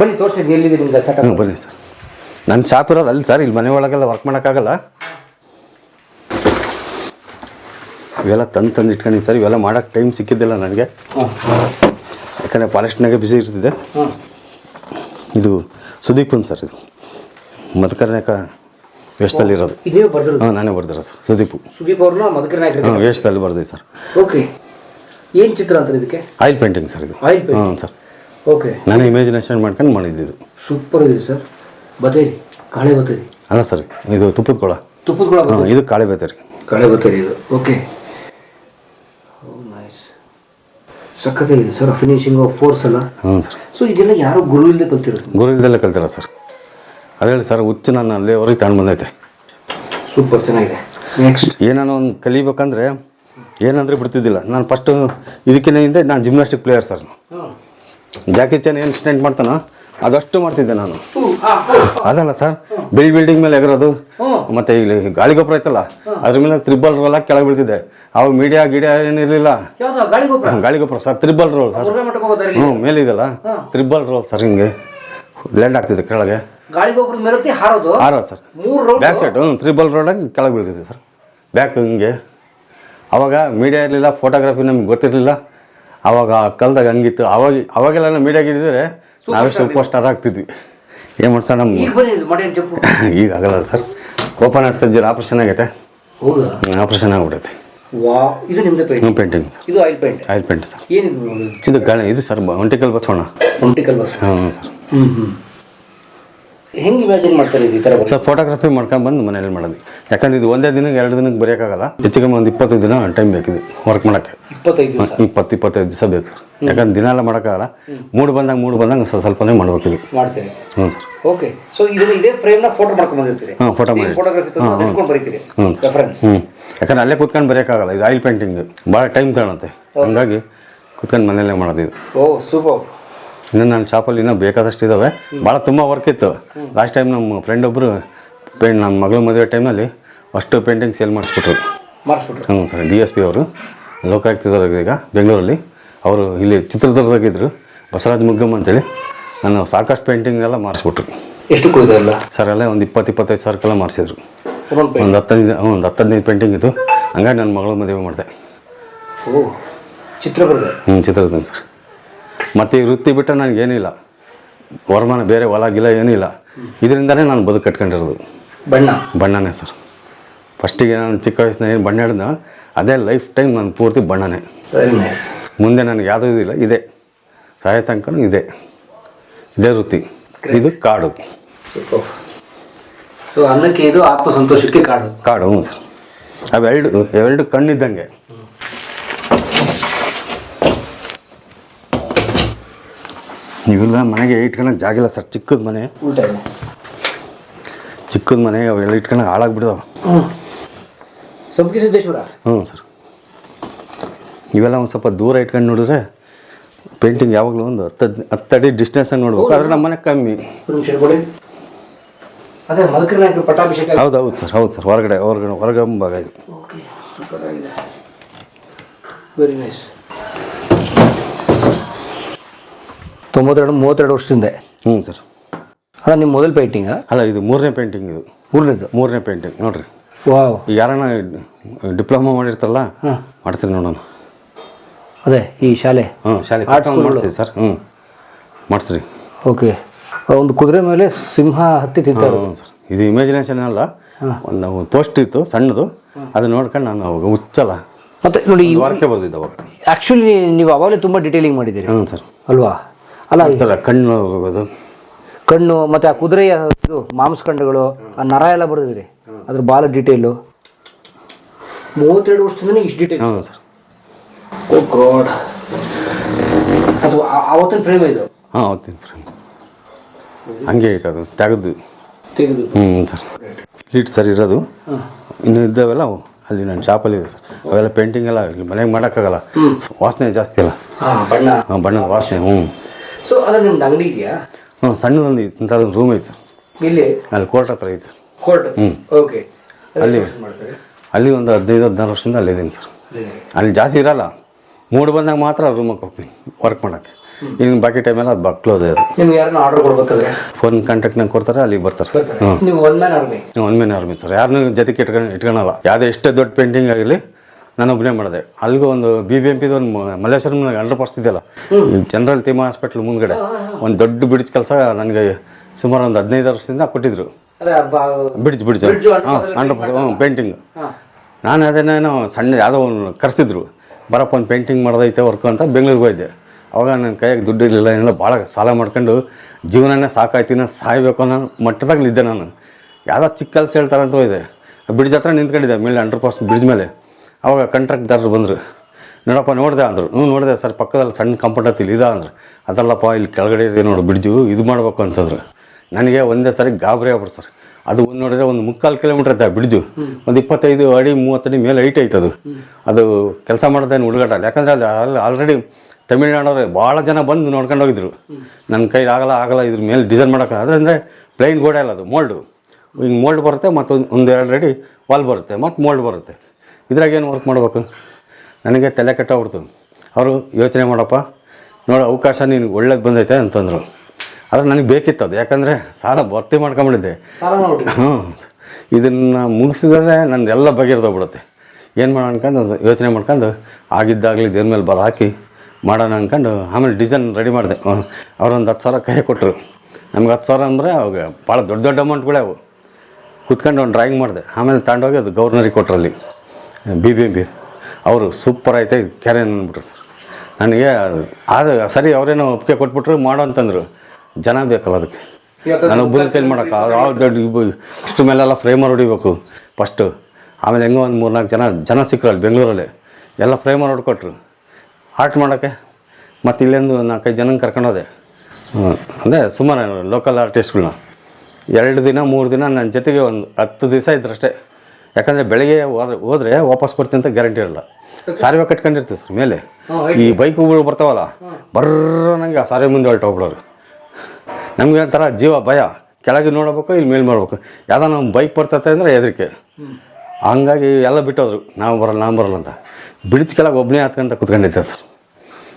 ಬನ್ನಿ ಎಲ್ಲಿದೆ ನಿಮ್ಗೆ ಬನ್ನಿ ಸರ್. ನನ್ನ ಶಾಪ್ ಇರೋದು ಅಲ್ಲಿ ಸರ್. ಇಲ್ಲಿ ಮನೆ ಒಳಗೆಲ್ಲ ವರ್ಕ್ ಮಾಡೋಕ್ಕಾಗಲ್ಲ. ಇವೆಲ್ಲ ತಂದು ತಂದು ಇಟ್ಕೊಂಡಿದ್ದೀನಿ ಸರ್. ಇವೆಲ್ಲ ಮಾಡೋಕ್ಕೆ ಟೈಮ್ ಸಿಕ್ಕಿದ್ದಿಲ್ಲ ನನಗೆ. ಯಾಕಂದರೆ ಫಾರೆಸ್ಟ್ನಾಗೆ ಬಿಸಿ ಇರ್ತಿದ್ದೆ. ಇದು ಸುದೀಪನ್ ಸರ್ ಇದು. ಮಧುಕರ್ನಾಯಕ ವೇಷದಲ್ಲಿರೋದು ಹಾಂ ನಾನೇ ಬರ್ದಿರೋ ಸರ್. ಸುದೀಪು. ಸುದೀಪ್ ಅವ್ರನ್ನ ಹಾಂ ವೇಷದಲ್ಲಿ ಬರ್ದಿ ಸರ್. ಓಕೆ. ಏನು ಚಿತ್ರ ಅಂತ ಇದಕ್ಕೆ? ಆಯಿಲ್ ಪೇಂಟಿಂಗ್ ಸರ್ ಇದು. ಆಯಿಲ್ ಪೇಂಟ್ ಹಾಂ ಸರ್. ಓಕೆ. ನಾನೇ ಇಮೇಜಿನೇಷನ್ ಮಾಡ್ಕೊಂಡು ಮಾಡಿದ್ದಿದ್ದು ಸೂಪರ್ ಇದೆ ಸರ್. ಬತೇರಿ ಕಾಳೆ ಬತೇರಿ ಅಲ್ಲ ಸರ್ ಇದು ತುಪ್ಪದ ಕೊಳ. ತುಪ್ಪದ ಕೊಳ ಇದು ಕಾಳೆ ರೀ. ಕಾಳೆ ಬತೇರಿ ಇದು. ಓಕೆ ನೈಸ್ ಸಖತ್ತಾಗಿದೆ ಸರ್ ಫಿನಿಶಿಂಗ್ ಆಫ್ ಫೋರ್ಸ್ ಅಲ್ಲ ಹ್ಞೂ ಸರ್. ಸೊ ಇದೆಲ್ಲ ಯಾರು ಗುರು ಇಲ್ಲದೆ ಕಲ್ತಿರೋದು? ಗುರು ಇಲ್ದಲ್ಲೇ ಕಲ್ತಿಲ್ಲ ಸರ್. ಅದೇ ಹೇಳಿ ಸರ್ ಹುಚ್ಚು ನಾನು ಅಲ್ಲಿವರೆಗೆ ತಗೊಂಡು ಬಂದೈತೆ. ಸೂಪರ್ ಚೆನ್ನಾಗಿದೆ. ನೆಕ್ಸ್ಟ್ ಏನಾನ ಒಂದು ಕಲಿಬೇಕಂದ್ರೆ ಏನಂದ್ರೆ ಬಿಡ್ತಿದ್ದಿಲ್ಲ. ನಾನು ಫಸ್ಟು ಇದಕ್ಕಿಂತ ಹಿಂದೆ ನಾನು gymnastic player sir. Jackie Chan ಏನು ಸ್ಟೆಂಟ್ ಮಾಡ್ತಾನೋ ಅದಷ್ಟು ಮಾಡ್ತಿದ್ದೆ ನಾನು. ಅದಲ್ಲ ಸರ್ ಬಿಲ್ ಬಿಲ್ಡಿಂಗ್ ಮೇಲೆ ಎಗರೋದು ಮತ್ತೆ ಇಲ್ಲಿ ಗಾಳಿ ಗೊಬ್ಬರ ಐತಲ್ಲ ಅದ್ರ ಮೇಲೆ ತ್ರಿಬಲ್ ರೋಲ್ ಕೆಳಗೆ ಬೀಳ್ತಿದ್ದೆ. ಅವಾಗ ಮೀಡಿಯಾ ಗಿಡಿಯಾ ಏನಿರಲಿಲ್ಲ ಗಾಳಿ ಗೊಬ್ಬರ ಸರ್ ತ್ರಿಬಲ್ ರೋಲ್ ಸರ್. ಹ್ಞೂ ಮೇಲೆ ಇದೆಲ್ಲ ತ್ರಿಬಲ್ ರೋಲ್ ಸರ್ ಹಿಂಗೆ. ಲ್ಯಾಂಡ್ ಆಗ್ತಿದೆ ಕೆಳಗೆ. ಗಾಳಿ ಗೊಬ್ಬರ ಹಾರೋದು? ಸರ್. ಬ್ಯಾಕ್ ಸೈಡ್ ಹ್ಞೂ ತ್ರಿಬಲ್ ರೋಡ್ ಕೆಳಗೆ ಬೀಳ್ತಿದ್ದೆ ಸರ್. ಬ್ಯಾಕ್ ಹಿಂಗೆ. ಅವಾಗ ಮೀಡಿಯಾ ಇರಲಿಲ್ಲ ಫೋಟೋಗ್ರಫಿ ನಮ್ಗೆ ಗೊತ್ತಿರಲಿಲ್ಲ. ಅವಾಗ ಕಲ್ದಾಗ ಹಂಗಿತ್ತು. ಅವಾಗ ಅವಾಗೆಲ್ಲ ಮೀಡಿಯಾಗೆ ಇದ್ದಿದ್ರೆ ನಾವೇ ಸೂಪರ್ ಸ್ಟಾರ್ ಆಗ್ತಿದ್ವಿ. ಏನು ಮಾಡ್ತಾರೆ ನಮ್ಮ ಈಗ ಆಗಲ್ಲ sir. Open heart surgery operation ಆಗೈತೆ? ಆಪ್ರೇಷನ್ ಆಗ್ಬಿಟ್ಟೈತೆ ವಾ ಇದು ನಿಮ್ದೇ ಪೇಂಟಿಂಗ್ ಇದು oil paint oil paint sir. ಏನಿದು ನೋಡಿ ಇದು ಗಾಳಿ ಇದು ಸರ್ ಒಂಟಿಕಲ್ ಬಸವಣ್ಣ. ಬಸ್ ಹ್ಞೂ ಸರ್. ಹ್ಮ್ ಹ್ಮ್. ಹೆಂಗೆ ಇಮ್ಯಾಜಿನ್ ಮಾಡ್ತಾರೆ ಈ ಥರ ಸರ್ ಫೋಟೋಗ್ರಫಿ ಮಾಡ್ಕೊಂಡು ಬಂದು ಮನೇಲಿ ಮಾಡೋದು. ಯಾಕಂದ್ರೆ ಇದು ಒಂದೇ ದಿನಕ್ಕೆ ಎರಡು ದಿನಕ್ಕೆ ಬರೆಯೋಕ್ಕಾಗಲ್ಲ. ಹೆಚ್ಚಿಗೆ ಒಂದು ಇಪ್ಪತ್ತೈದು ದಿನ ಟೈಮ್ ಬೇಕಿದೆ ವರ್ಕ್ ಮಾಡೋಕ್ಕೆ. ಇಪ್ಪತ್ತೈದು ಇಪ್ಪತ್ತು ಇಪ್ಪತ್ತೈದು ದಿವಸ ಬೇಕು ಸರ್. ಯಾಕಂದ್ರೆ ದಿನ ಎಲ್ಲ ಮಾಡೋಕ್ಕಾಗಲ್ಲ. ಮೂಡ್ ಬಂದಾಗ ಮೂಡ್ ಬಂದಾಗ ಸ್ವಲ್ಪ ಸ್ವಲ್ಪನೇ ಮಾಡ್ಬೇಕಿದೆ ಮಾಡ್ತೀರಿ. ಹ್ಞೂ ಸರ್. ಓಕೆ ಸೊ ಇದನ್ನ ಇದೇ ಫ್ರೇಮ್ನ ಫೋಟೋ ಮಾಡ್ಕೊಂಡು ಬಂದಿರ್ತೀರಿ? ಹಾಂ ಫೋಟೋ ಮಾಡಿ ಫೋಟೋಗ್ರಫಿ ತಂದು ಇಟ್ಕೊಂಡು ಬರೀತೀರಿ? ಹ್ಞೂ. ರೆಫರೆನ್ಸ್ ಹ್ಞೂ ಯಾಕಂದ್ರೆ ಅಲ್ಲೇ ಕೂತ್ಕೊಂಡು ಬರೆಯೋಕ್ಕಾಗಲ್ಲ. ಇದು ಆಯಿಲ್ ಪೇಂಟಿಂಗ್ ಭಾಳ ಟೈಮ್ ತಗೊಳುತ್ತೆ. ಹಂಗಾಗಿ ಕೂತ್ಕೊಂಡು ಮನೆಯಲ್ಲೇ ಮಾಡೋದು ಇದು. ಓ ಸೂಪರ್ ಇನ್ನು ನನ್ನ ಶಾಪಲ್ಲಿ ಇನ್ನೂ ಬೇಕಾದಷ್ಟು ಇದ್ದಾವೆ ಭಾಳ ತುಂಬ ವರ್ಕ್ ಇತ್ತು. ಲಾಸ್ಟ್ ಟೈಮ್ ನಮ್ಮ ಫ್ರೆಂಡ್ ಒಬ್ಬರು ಪೇಂಟ್ ನನ್ನ ಮಗಳ ಮದುವೆ ಟೈಮಲ್ಲಿ ಅಷ್ಟು ಪೇಂಟಿಂಗ್ ಸೇಲ್ ಮಾಡಿಸ್ಬಿಟ್ರು. ಹ್ಞೂ ಸರ್ ಡಿ ಎಸ್ ಪಿ ಅವರು. ಲೋಕಾಯುಕ್ತದವ್ರು ಈಗ ಬೆಂಗಳೂರಲ್ಲಿ. ಅವರು ಇಲ್ಲಿ ಚಿತ್ರದುರ್ಗದಾಗಿದ್ದರು ಬಸವರಾಜ್ ಮುಗ್ಗಮ್ಮ ಅಂತೇಳಿ. ನಾನು ಸಾಕಷ್ಟು ಪೇಂಟಿಂಗ್ ಎಲ್ಲ ಮಾಡಿಸ್ಬಿಟ್ರು. ಎಷ್ಟು ಸರ್ ಎಲ್ಲ ಒಂದು ಇಪ್ಪತ್ತು ಇಪ್ಪತ್ತೈದು ಸಾವಿರಕ್ಕೆಲ್ಲ ಮಾಡಿಸಿದ್ರು. ಒಂದು ಹತ್ತೈದು ಹ್ಞೂ ಒಂದು ಹತ್ತು ಹದಿನೈದು ಪೇಂಟಿಂಗ್ ಇತ್ತು. ಹಂಗಾಗಿ ನನ್ನ ಮಗಳ ಮದುವೆ ಮಾಡಿದೆ. ಓ ಚಿತ್ರ ಬರೆದೆ ಹ್ಞೂ ಚಿತ್ರದುರ್ಗ ಸರ್. ಮತ್ತು ಈ ವೃತ್ತಿ ಬಿಟ್ಟರೆ ನನಗೇನಿಲ್ಲ. ವರಮಾನ ಬೇರೆ ಹೊಲ ಗಿಲ ಏನಿಲ್ಲ. ಇದರಿಂದನೇ ನಾನು ಬದುಕು ಕಟ್ಕೊಂಡಿರೋದು. ಬಣ್ಣ. ಬಣ್ಣನೇ ಸರ್. ಫಸ್ಟಿಗೆ ನಾನು ಚಿಕ್ಕ ವಯಸ್ಸಿನ ಏನು ಬಣ್ಣ ಹಿಡ್ದ ಅದೇ ಲೈಫ್ ಟೈಮ್ ನಾನು ಪೂರ್ತಿ ಬಣ್ಣನೇ. ಮುಂದೆ ನನಗೆ ಯಾವುದೂ ಇದಿಲ್ಲ ಇದೆ. ಸಾಯ ತನಕ ಇದೆ. ಇದೇ ವೃತ್ತಿ. ಇದು ಕಾಡು. ಸೊ ಅನ್ನಕ್ಕೆ ಇದು ಆತ್ಮ ಸಂತೋಷಕ್ಕೆ ಕಾಡು. ಕಾಡು ಹ್ಞೂ ಸರ್. ಅವೆರಡು ಎರಡು ಕಣ್ಣಿದ್ದಂಗೆ. ಇವೆಲ್ಲ ಮನೆಗೆ ಇಟ್ಕೊಳಕ್ಕೆ ಜಾಗ ಇಲ್ಲ ಸರ್. ಚಿಕ್ಕದ ಮನೆ. ಚಿಕ್ಕದ ಮನೆ ಅವೆಲ್ಲ ಇಟ್ಕೊಳಕ್ಕೆ ಹಾಳಾಗ್ಬಿಡ್ದಾವ ಹ್ಞೂ ಸಬ್ಕಿ ಸಿದ್ದೇಶ್ವರ? ಹ್ಞೂ ಸರ್. ಇವೆಲ್ಲ ಒಂದು ಸ್ವಲ್ಪ ದೂರ ಇಟ್ಕೊಂಡು ನೋಡಿದ್ರೆ ಪೇಂಟಿಂಗ್ ಯಾವಾಗಲೂ ಒಂದು ಹತ್ತು ಅಡಿ ಡಿಸ್ಟೆನ್ಸಾಗಿ ನೋಡ್ಬೇಕು. ಆದ್ರೆ ನಮ್ಮ ಮನೆ ಕಮ್ಮಿ. ಹೌದು ಹೌದು ಸರ್ ಹೌದು ಸರ್. ಹೊರಗಡೆ ಹೊರಗಡೆ ಹೊರಗಡೆ ಭಾಗ ಇದು ವೆರಿ ನೈಸ್ ತೊಂಬತ್ತೆರಡು ಮೂವತ್ತೆರಡು ವರ್ಷದಿಂದ. ಹ್ಞೂ ಸರ್. ಅದ ನಿಮ್ಮ ಮೊದಲ ಪೇಂಟಿಂಗ ಅಲ್ಲ ಇದು ಮೂರನೇ ಪೇಂಟಿಂಗ್ ಇದು. ಮೂರನೇದು? ಮೂರನೇ ಪೇಂಟಿಂಗ್ ನೋಡ್ರಿ. ವಾವ್. ಯಾರನ್ನ ಡಿಪ್ಲೊಮಾ ಹಾಂ. ಮಾಡ್ತೀನಿ ನೋಡೋಣ ಅದೇ ಈ ಶಾಲೆ. ಹ್ಞೂ ಶಾಲೆ ಆರ್ಟ್ಸ್ ಮಾಡ್ತೀವಿ ಸರ್ ಹ್ಞೂ. ಮಾಡಿಸ್ರಿ. ಓಕೆ. ಒಂದು ಕುದುರೆ ಮೇಲೆ ಸಿಂಹ ಹತ್ತಿ ತಿಂತಾರೆ ಹ್ಞೂ ಸರ್. ಇದು ಇಮ್ಯಾಜಿನೇಷನ್ ಅಲ್ಲ ಒಂದು ಪೋಸ್ಟ್ ಇತ್ತು ಸಣ್ಣದು. ಅದು ನೋಡ್ಕೊಂಡು ನಾನು ಅವಾಗ ಹುಚ್ಚಲ್ಲ. ಮತ್ತೆ ನೋಡಿ ಈ ವಾರಕ್ಕೆ ಬರ್ದಿದ್ದು ಅವಾಗ. ಆ್ಯಕ್ಚುಲಿ ನೀವು ಅವಾಗಲೇ ತುಂಬ ಡಿಟೇಲಿಂಗ್ ಮಾಡಿದ್ದೀರಿ. ಹ್ಞೂ ಸರ್. ಅಲ್ವಾ? ಅಲ್ಲ ಸರ್ ಕಣ್ಣು ಹೋಗೋದು ಕಣ್ಣು ಮತ್ತೆ ಆ ಕುದುರೆಯ ಇದು ಮಾಂಸಖಂಡಗಳು ಆ ನರ ಎಲ್ಲ ಬರೆದಿರಿ ಅದ್ರ ಬಾಲ ಡೀಟೇಲು ಮೂವತ್ತೆರಡು ವರ್ಷದಿಂದ ಇಷ್ಟು ಡೀಟೇಲ್ ಹೌದು ಸರ್. ಓ ಗಾಡ್ ಅದು ಆ- ಆವತ್ತಿನ ಫ್ರೇಮ್ ಇದು? ಹಾಂ ಅವತ್ತಿನ ಫ್ರೇಮ್ ಹಂಗೆ ಐತೆ ಅದು ತೆಗೆದು. ತೆಗೆದು. ಹ್ಞೂ ಸರ್. ಲೀಟ್ ಸರ್ ಇರೋದು. ಇನ್ನು ಇದ್ದಾವೆಲ್ಲ ಅವು. ಅಲ್ಲಿ ನನ್ನ ಶಾಪಲ್ಲಿ ಇದೆ ಸರ್. ಅವೆಲ್ಲ ಪೇಂಟಿಂಗ್ ಎಲ್ಲ ಇಲ್ಲಿ ಮನೆಗೆ ಮಾಡೋಕ್ಕಾಗಲ್ಲ. ವಾಸನೆ ಜಾಸ್ತಿ ಅಲ್ಲ. ಬಣ್ಣ. ಹಾಂ ಬಣ್ಣದ ವಾಸನೆ ಹ್ಞೂ ಸೊ ಅದ್ರ ನಿಮ್ದು ಅಂಗಡಿ ಇದೆಯಾ? ಹ್ಞೂ ಸಣ್ಣದೊಂದು ಇಂಥದ್ದೊಂದು ರೂಮ್ ಐತೆ ಇಲ್ಲಿ ಅಲ್ಲಿ ಕೋರ್ಟ್ ಹತ್ರ ಐತೆ ಕೋರ್ಟ್. ಓಕೆ ಅಲ್ಲಿ ಅಲ್ಲಿ ಒಂದು ಹದಿನೈದು ಹದಿನಾರು ವರ್ಷದಿಂದ ಅಲ್ಲಿದ್ದೀನಿ ಸರ್. ಅಲ್ಲಿ ಜಾಸ್ತಿ ಇರಲ್ಲ. ಮೂಡ್ ಬಂದಾಗ ಮಾತ್ರ ರೂಮಕ್ಕೆ ಹೋಗ್ತೀನಿ ವರ್ಕ್ ಮಾಡೋಕ್ಕೆ. ಇನ್ನು ಬಾಕಿ ಟೈಮೆಲ್ಲ ಅದು ಕ್ಲೋಸ್ ನಿಮ್ಗೆ ಯಾರನ್ನ ಆರ್ಡರ್ ಕೊಡ್ಬೇಕಾದ್ರೆ? ಫೋನ್ ಕಾಂಟ್ಯಾಕ್ಟ್ನಾಗ ಕೊಡ್ತಾರೆ ಅಲ್ಲಿಗೆ ಬರ್ತಾರೆ ಸರ್. ನೀವು one man army one man army sir. ಯಾರನ್ನೂ ಜೊತೆಗೆ ಇಟ್ಕೊಂಡು ಇಟ್ಕೊಳಲ್ಲ. ಯಾವುದೇ ಎಷ್ಟೇ ದೊಡ್ಡ ಪೇಂಟಿಂಗ್ ಆಗಲಿ ನಾನು ಒಬ್ಬನೇ ಮಾಡಿದೆ. ಅಲ್ಲಿಗೂ ಒಂದು ಬಿ ಬಿ ಎಂ ಪಿದು ಒಂದು ಮಲ್ಲೇಶ್ವರಂನಾಗ ಅಂಡರ್ ಪಾಸ್ ಇದೆಯಲ್ಲ ಈ ಜನರಲ್ ತಿಮ್ಮ ಹಾಸ್ಪಿಟ್ಲ್ ಮುಂದ್ಗಡೆ ಒಂದು ದೊಡ್ಡ ಬಿಡ್ಜ್ ಕೆಲಸ ನನಗೆ ಸುಮಾರು ಒಂದು ಹದಿನೈದು ವರ್ಷದಿಂದ ಕೊಟ್ಟಿದ್ರು. ಬಿಡ್ಜ್ ಬ್ರಿಡ್ಜ್ Bridge ಹಾಂ ಅಂಡರ್ ಪಾಸ್ ಹ್ಞೂ ಪೇಂಟಿಂಗ್ ನಾನು ಅದನ್ನೇನೋ ಸಣ್ಣ ಯಾವುದೋ ಒಂದು ಕರೆಸಿದ್ರು. ಬರಪ್ಪ ಒಂದು ಪೇಂಟಿಂಗ್ ಮಾಡೋದೈತೆ ವರ್ಕು ಅಂತ ಬೆಂಗಳೂರಿಗೆ ಹೋಗಿದ್ದೆ ಅವಾಗ ನನ್ನ ಕೈಯಾಗ ದುಡ್ಡು ಇರಲಿಲ್ಲ ಏನಿಲ್ಲ ಭಾಳ ಸಾಲ ಮಾಡ್ಕೊಂಡು ಜೀವನನೇ ಸಾಕಾಯ್ತಿನ ಸಾಯಬೇಕು ಅನ್ನೋ ಮಟ್ಟದಾಗಲಿದ್ದೆ ನಾನು. ಯಾವುದೋ ಚಿಕ್ಕ ಕೆಲಸ ಹೇಳ್ತಾರಂತ ಅಂತ ಬಿಡ್ಜ್ ಬ್ರಿಡ್ಜ್ ಹತ್ರ ನಿಂತ್ಕೊಂಡಿದ್ದೆ ಮೇಲೆ ಅಂಡರ್ ಪಾಸ್ ಬ್ರಿಡ್ಜ್ ಮೇಲೆ. ಅವಾಗ ಕಾಂಟ್ರಾಕ್ಟ್ದಾರರು ಬಂದರು. ನೋಡಪ್ಪ, ನೋಡಿದೆ ಅಂದರು. ಹ್ಞೂ, ನೋಡಿದೆ ಸರ್, ಪಕ್ಕದಲ್ಲಿ ಸಣ್ಣ ಕಂಪೌಂಡ್ ಇದ ಅಂದ್ರೆ. ಅದಲ್ಲಪ್ಪ, ಇಲ್ಲಿ ಕೆಳಗಡೆ ಇದೆ ನೋಡು, ಬಿಡ್ಜು, ಇದು ಮಾಡ್ಬೇಕು ಅಂತಂದ್ರೆ. ನನಗೆ ಒಂದೇ ಸರಿ ಗಾಬರಿ ಆಗ್ಬಿಡ್ತು ಸರ್. ಅದು ಒಂದು ನೋಡಿದ್ರೆ ಒಂದು ಮುಕ್ಕಾಲು ಕಿಲೋಮೀಟ್ರ್ ಐತೆ ಬಿಡ್ಜು. ಒಂದು ಇಪ್ಪತ್ತೈದು ಅಡಿ, ಮೂವತ್ತಡಿ ಮೇಲೆ ಐಟ್ ಐತೆ ಅದು. ಅದು ಕೆಲಸ ಮಾಡೋದೇನು ಹುಡುಗಾಟ ಯಾಕಂದರೆ ಅಲ್ಲಿ ಅಲ್ಲಿ ಆಲ್ರೆಡಿ ತಮಿಳ್ನಾಡವ್ರೆ ಭಾಳ ಜನ ಬಂದು ನೋಡ್ಕೊಂಡು ಹೋಗಿದ್ರು. ನನ್ನ ಕೈಲಿ ಆಗಲ್ಲ ಆಗಲ್ಲ, ಇದ್ರ ಮೇಲೆ ಡಿಸೈನ್ ಮಾಡೋಕೆ. ಅಂದರೆ ಪ್ಲೈನ್ ಗೋಡೆ ಅಲ್ಲ ಅದು ಮೋಲ್ಡು ಹಿಂಗೆ ಮೋಲ್ಡ್ ಬರುತ್ತೆ ಮತ್ತು ಒಂದು ಒಂದು ಎರಡು ಅಡಿ ವಾಲ್ ಬರುತ್ತೆ, ಮತ್ತು ಮೋಲ್ಡ್ ಬರುತ್ತೆ. ಇದ್ರಾಗ ಏನು ವರ್ಕ್ ಮಾಡ್ಬೇಕು? ನನಗೆ ತಲೆ ಕೆಟ್ಟೋಗ್ಬಿಡ್ತು. ಅವರು ಯೋಚನೆ ಮಾಡಪ್ಪ ನೋಡಿ ಅವಕಾಶ ನಿನಗೆ ಒಳ್ಳೇದು ಬಂದೈತೆ ಅಂತಂದರು. ಆದರೆ ನನಗೆ ಬೇಕಿತ್ತು ಅದು. ಯಾಕಂದರೆ ಸಾಲ ಭರ್ತಿ ಮಾಡ್ಕೊಂಬಿಟ್ಟಿದ್ದೆ. ಹ್ಞೂ ಇದನ್ನು ಮುಗಿಸಿದ್ರೆ ನಂದು ಎಲ್ಲ ಬಗೆಹರಿದೋಗ್ಬಿಡುತ್ತೆ ಏನು ಮಾಡೋಣ ಅನ್ಕೊಂಡು ಯೋಚನೆ ಮಾಡ್ಕೊಂಡು ಆಗಿದ್ದಾಗಲಿ ದೇವ್ರ ಮೇಲೆ ಬರ ಹಾಕಿ ಮಾಡೋಣ ಅಂದ್ಕೊಂಡು ಆಮೇಲೆ ಡಿಸೈನ್ ರೆಡಿ ಮಾಡಿದೆ. ಅವ್ರೊಂದು ಹತ್ತು ಸಾವಿರ ಕೈ ಕೊಟ್ಟರು ನಮ್ಗೆ ಹತ್ತು ಸಾವಿರ ಅಂದರೆ ಅವಾಗ ಭಾಳ ದೊಡ್ಡ ದೊಡ್ಡ ಅಮೌಂಟ್ಗಳೇ ಅವು. ಕುತ್ಕೊಂಡು ಒಂದು ಡ್ರಾಯಿಂಗ್ ಮಾಡಿದೆ. ಆಮೇಲೆ ತಗೊಂಡೋಗಿ ಅದು ಗೌರ್ನರಿಗೆ ಕೊಟ್ಟರು ಅಲ್ಲಿ ಬಿ ಬಿ ಎಂ ಬಿ. ಅವರು ಸೂಪರ್ ಐತೆ ಕೆರೆ ಅಂದ್ಬಿಟ್ರು ಸರ್. ನನಗೆ ಅದು- ಸರಿ ಅವರೇನೋ ಒಪ್ಪಿಗೆ ಕೊಟ್ಬಿಟ್ರು ಮಾಡೋ ಅಂತಂದರು. ಜನ ಬೇಕಲ್ಲ ಅದಕ್ಕೆ. ನಾನು ಒಬ್ಬನ ಕೈಲಿ ಮಾಡೋಕ್ಕೆ ದೊಡ್ಡ ಇಷ್ಟು ಮೇಲೆಲ್ಲ ಫ್ರೇಮರ್ ಹೊಡಿಬೇಕು ಫಸ್ಟು ಆಮೇಲೆ ಹೆಂಗೋ ಒಂದು ಮೂರ್ನಾಲ್ಕು ಜನ ಜನ ಸಿಕ್ಕರು ಅಲ್ಲಿ ಬೆಂಗಳೂರಲ್ಲಿ. ಎಲ್ಲ ಫ್ರೇಮರ್ ಹೊಡ್ಕೊಟ್ರು. ಆರ್ಟ್ ಮಾಡೋಕ್ಕೆ. ಮತ್ತು ಇಲ್ಲೊಂದು ನಾಲ್ಕೈದು ಜನ ಕರ್ಕೊಂಡೋದೆ. ಅಂದರೆ ಸುಮಾರು ಲೋಕಲ್ ಆರ್ಟಿಸ್ಟ್ಗಳನ್ನ ಎರಡು ದಿನ ಮೂರು ದಿನ ನನ್ನ ಜೊತೆಗೆ ಒಂದು ಹತ್ತು ದಿವಸ ಇದ್ರಷ್ಟೇ. ಯಾಕಂದರೆ ಬೆಳಗ್ಗೆ ಹೋದ್ರೆ ಹೋದರೆ ವಾಪಸ್ ಬರ್ತೀನಿ ಅಂತ ಗ್ಯಾರಂಟಿ ಇರಲ್ಲ. ಸಾರಿವೆ ಕಟ್ಕೊಂಡಿರ್ತೀವಿ ಸರ್ ಮೇಲೆ. ಈ ಬೈಕುಗಳು ಬರ್ತಾವಲ್ಲ ಬರ್ರ ನನಗೆ ಆ ಸಾರಿ ಮುಂದೆ ಹೊರಟೋಗ್ಬಿಡೋರು ನಮಗೆ ಒಂಥರ ಜೀವ ಭಯ. ಕೆಳಗೆ ನೋಡಬೇಕು ಇಲ್ಲಿ ಮೇಲೆ ಮಾಡ್ಬೇಕು ಯಾವುದೋ ನಮ್ಮ ಬೈಕ್ ಬರ್ತೈತೆ ಅಂದರೆ ಹೆದರಿಕೆ. ಹಂಗಾಗಿ ಎಲ್ಲ ಬಿಟ್ಟೋದ್ರು. ನಾವು ಬರಲ್ಲ ನಾವು ಬರಲ್ಲ ಅಂತ. ಬಿಡಿದ ಕೆಳಗೆ ಒಬ್ಬನೇ ಹತ್ಕೊಂತ ಕುತ್ಕೊಂಡಿದ್ದೆ ಸರ್.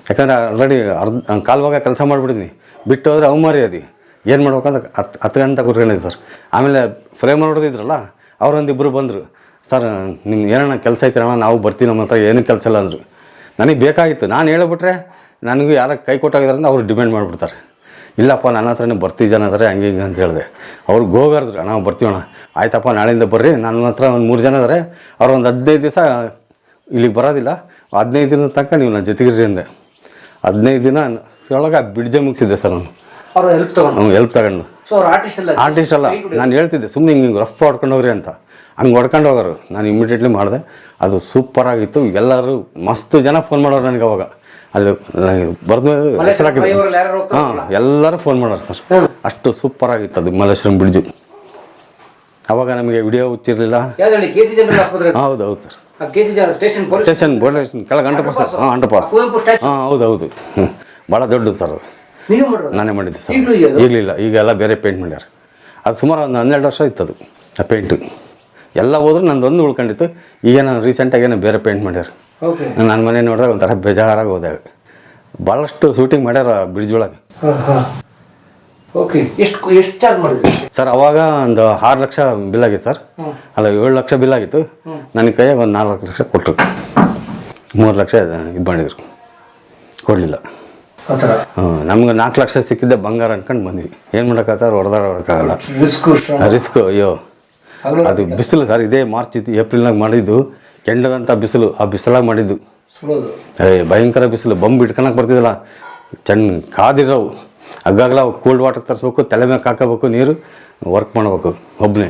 ಯಾಕಂದರೆ ಆಲ್ರೆಡಿ ಅರ್ಧ ಕಾಲ್ವಾಗ ಕೆಲಸ ಮಾಡಿಬಿಟ್ಟಿದ್ದೀನಿ ಬಿಟ್ಟು ಹೋದರೆ ಅವಮಾರಿ ಅದು. ಏನು ಮಾಡ್ಬೇಕಂತ ಹತ್ತು ಹತ್ಕಂತ ಕುತ್ಕೊಂಡಿದ್ದೆ ಸರ್. ಆಮೇಲೆ ಫ್ರೇಮ್ ನೋಡಿದ್ರಲ್ಲ ಅವರೊಂದಿಬ್ಬರು ಬಂದರು ಸರ್ ನಿಮ್ಮ ಏನಣ್ಣ ಕೆಲಸ ಐತಿರಣ್ಣ ನಾವು ಬರ್ತೀವಿ ನಮ್ಮ ಹತ್ರ ಏನೂ ಕೆಲಸ ಇಲ್ಲ ಅಂದರು. ನನಗೆ ಬೇಕಾಗಿತ್ತು ನಾನು ಹೇಳಿಬಿಟ್ರೆ ನನಗೂ ಯಾರ ಕೈ ಕೊಟ್ಟಾಗಿದ್ರಿಂದ ಅವ್ರು ಡಿಮ್ಯಾಂಡ್ ಮಾಡಿಬಿಡ್ತಾರೆ. ಇಲ್ಲಪ್ಪ ನನ್ನ ಹತ್ರನೇ ಬರ್ತೀವಿ ಜನ ಅದಾರೆ ಹಂಗೆ ಹಿಂಗೆ ಅಂತ ಹೇಳಿದೆ. ಅವ್ರು ಹೋಗಾರ್ದ್ರು ನಾವು ಬರ್ತೀವಣ್ಣ ಆಯ್ತಪ್ಪ ನಾಳೆಯಿಂದ ಬರ್ರಿ ನನ್ನ ಹತ್ರ ಒಂದು ಮೂರು ಜನ ಇದ್ದಾರೆ ಅವ್ರು ಒಂದು ಹದಿನೈದು ದಿವಸ ಇಲ್ಲಿಗೆ ಬರೋದಿಲ್ಲ ಹದಿನೈದು ದಿನದ ತನಕ ನೀವು ನನ್ನ ಜೊತೆಗಿರಿ ಅಂದೆ. ಹದಿನೈದು ದಿನ ಒಳಗೆ ಬಿಡ್ಜೆ ಮುಗಿಸಿದ್ದೆ ಸರ್ ನಾನು. ಅವ್ರು ಹೆಲ್ಪ್ ತಗೊಂಡು ಹೆಲ್ಪ್ ತಗೊಂಡು ಆರ್ಟಿಸ್ಟ್ ಅಲ್ಲ ನಾನು ಹೇಳ್ತಿದ್ದೆ ಸುಮ್ಮನೆ ಹಿಂಗೆ ಹಿಂಗೆ ರಫ್ ಹೊಡ್ಕೊಂಡು ಹೋಗ್ರಿ ಅಂತ. ಹಂಗೆ ಹೊಡ್ಕೊಂಡು ಹೋಗೋರು. ನಾನು ಇಮಿಡಿಯೇಟ್ಲಿ ಮಾಡಿದೆ. ಅದು ಸೂಪರ್ ಆಗಿತ್ತು. ಎಲ್ಲರೂ ಮಸ್ತ್ ಜನ ಫೋನ್ ಮಾಡೋರು ನನಗೆ ಅವಾಗ. ಅಲ್ಲಿ ಬರೆದು ಮೈಯೂರಲ್ಲಿ ಹಾಂ ಎಲ್ಲರೂ ಫೋನ್ ಮಾಡೋರು ಸರ್. ಅಷ್ಟು ಸೂಪರ್ ಆಗಿತ್ತು ಅದು ಮಲ್ಲೇಶ್ವರಂ ಬ್ರಿಡ್ಜು ಅವಾಗ ನಮಗೆ ವಿಡಿಯೋ ಹುಚ್ಚಿರಲಿಲ್ಲ. ಹೌದು ಹೌದು ಸರ್. ಸ್ಟೇಷನ್ ಪೊಲೀಸ್ ಸ್ಟೇಷನ್ ಕೆಳಗೆ ಅಂಡರ್ ಪಾಸ್ ಹಾಂ ಅಂಡರ್ ಪಾಸ್ ಹಾಂ ಹೌದು ಹೌದು. ಭಾಳ ದೊಡ್ಡದು ಸರ್ ಅದು. ನೀವೇ ಮಾಡೋದು ನಾನೇ ಮಾಡಿದ್ದೆ ಸರ್. ಇರಲಿಲ್ಲ ಇದೆಯಾ ಅದು? ಈಗಲಿಲ್ಲ. ಈಗೆಲ್ಲ ಬೇರೆ ಪೇಂಟ್ ಮಾಡ್ಯಾರ. ಅದು ಸುಮಾರು ಒಂದು ಹನ್ನೆರಡು ವರ್ಷ ಇತ್ತು ಅದು ಆ ಪೇಂಟು ಎಲ್ಲ ಹೋದ್ರೆ ನಂದು ಒಂದು ಉಳ್ಕೊಂಡಿತ್ತು. ಈಗ ನಾನು ರೀಸೆಂಟಾಗಿ ಏನೋ ಬೇರೆ ಪೇಂಟ್ ಮಾಡ್ಯಾರ. ಓಕೆ ನನ್ನ ಮನೆ ನೋಡಿದಾಗ ಒಂಥರ ಬೇಜಾರಾಗಿ ಹೋದಾಗ ಭಾಳಷ್ಟು ಶೂಟಿಂಗ್ ಮಾಡ್ಯಾರ ಬ್ರಿಡ್ಜ್ ಒಳಗೆ. ಓಕೆ ಎಷ್ಟು ಎಷ್ಟು ಚಾರ್ಜ್ ಮಾಡಿದ್ರಿ? ಸರ್ ಅವಾಗ ಒಂದು ಆರು ಲಕ್ಷ ಬಿಲ್ ಆಗಿತ್ತು ಸರ್. ಅಲ್ಲ ಏಳು ಲಕ್ಷ ಬಿಲ್ ಆಗಿತ್ತು. ನನ್ನ ಕೈಯಾಗ ಒಂದು ನಾಲ್ಕು ಲಕ್ಷ ಕೊಟ್ಟರು ಮೂರು ಲಕ್ಷ ಇದು ಮಾಡಿದರು. ಕೊಡಲಿಲ್ಲ. ನಮ್ಗೆ ನಾಲ್ಕು ಲಕ್ಷ ಸಿಕ್ಕಿದ್ದೆ ಬಂಗಾರ ಅನ್ಕೊಂಡು ಬಂದ್ವಿ. ಏನು ಮಾಡೋಕ್ಕ ಸರ್ ಹೊಡೆದಾಡ ಹೊಡೋಕ್ಕಾಗಲ್ಲ ರಿಸ್ಕ್ ಅಯ್ಯೋ. ಅದು ಬಿಸಿಲು ಸರ್ ಇದೇ ಮಾರ್ಚ್ ಏಪ್ರಿಲ್ನಾಗ ಮಾಡಿದ್ದು. ಕೆಂಡದಂಥ ಬಿಸಿಲು ಆ ಬಿಸಿಲಾಗ ಮಾಡಿದ್ದು. ಏ ಭಯಂಕರ ಬಿಸಿಲು ಬಂಬ್ ಇಟ್ಕೊಳಕ್ಕೆ ಬರ್ತಿದ್ದಿಲ್ಲ. ಚೆನ್ನ ಕಾದಿರೋವು. ಹಗ್ಗಾಗಲ ಕೋಲ್ಡ್ ವಾಟರ್ ತರಿಸ್ಬೇಕು ತಲೆ ಮೇಲೆ ಹಾಕೋಬೇಕು ನೀರು ವರ್ಕ್ ಮಾಡ್ಬೇಕು ಒಬ್ಬನೇ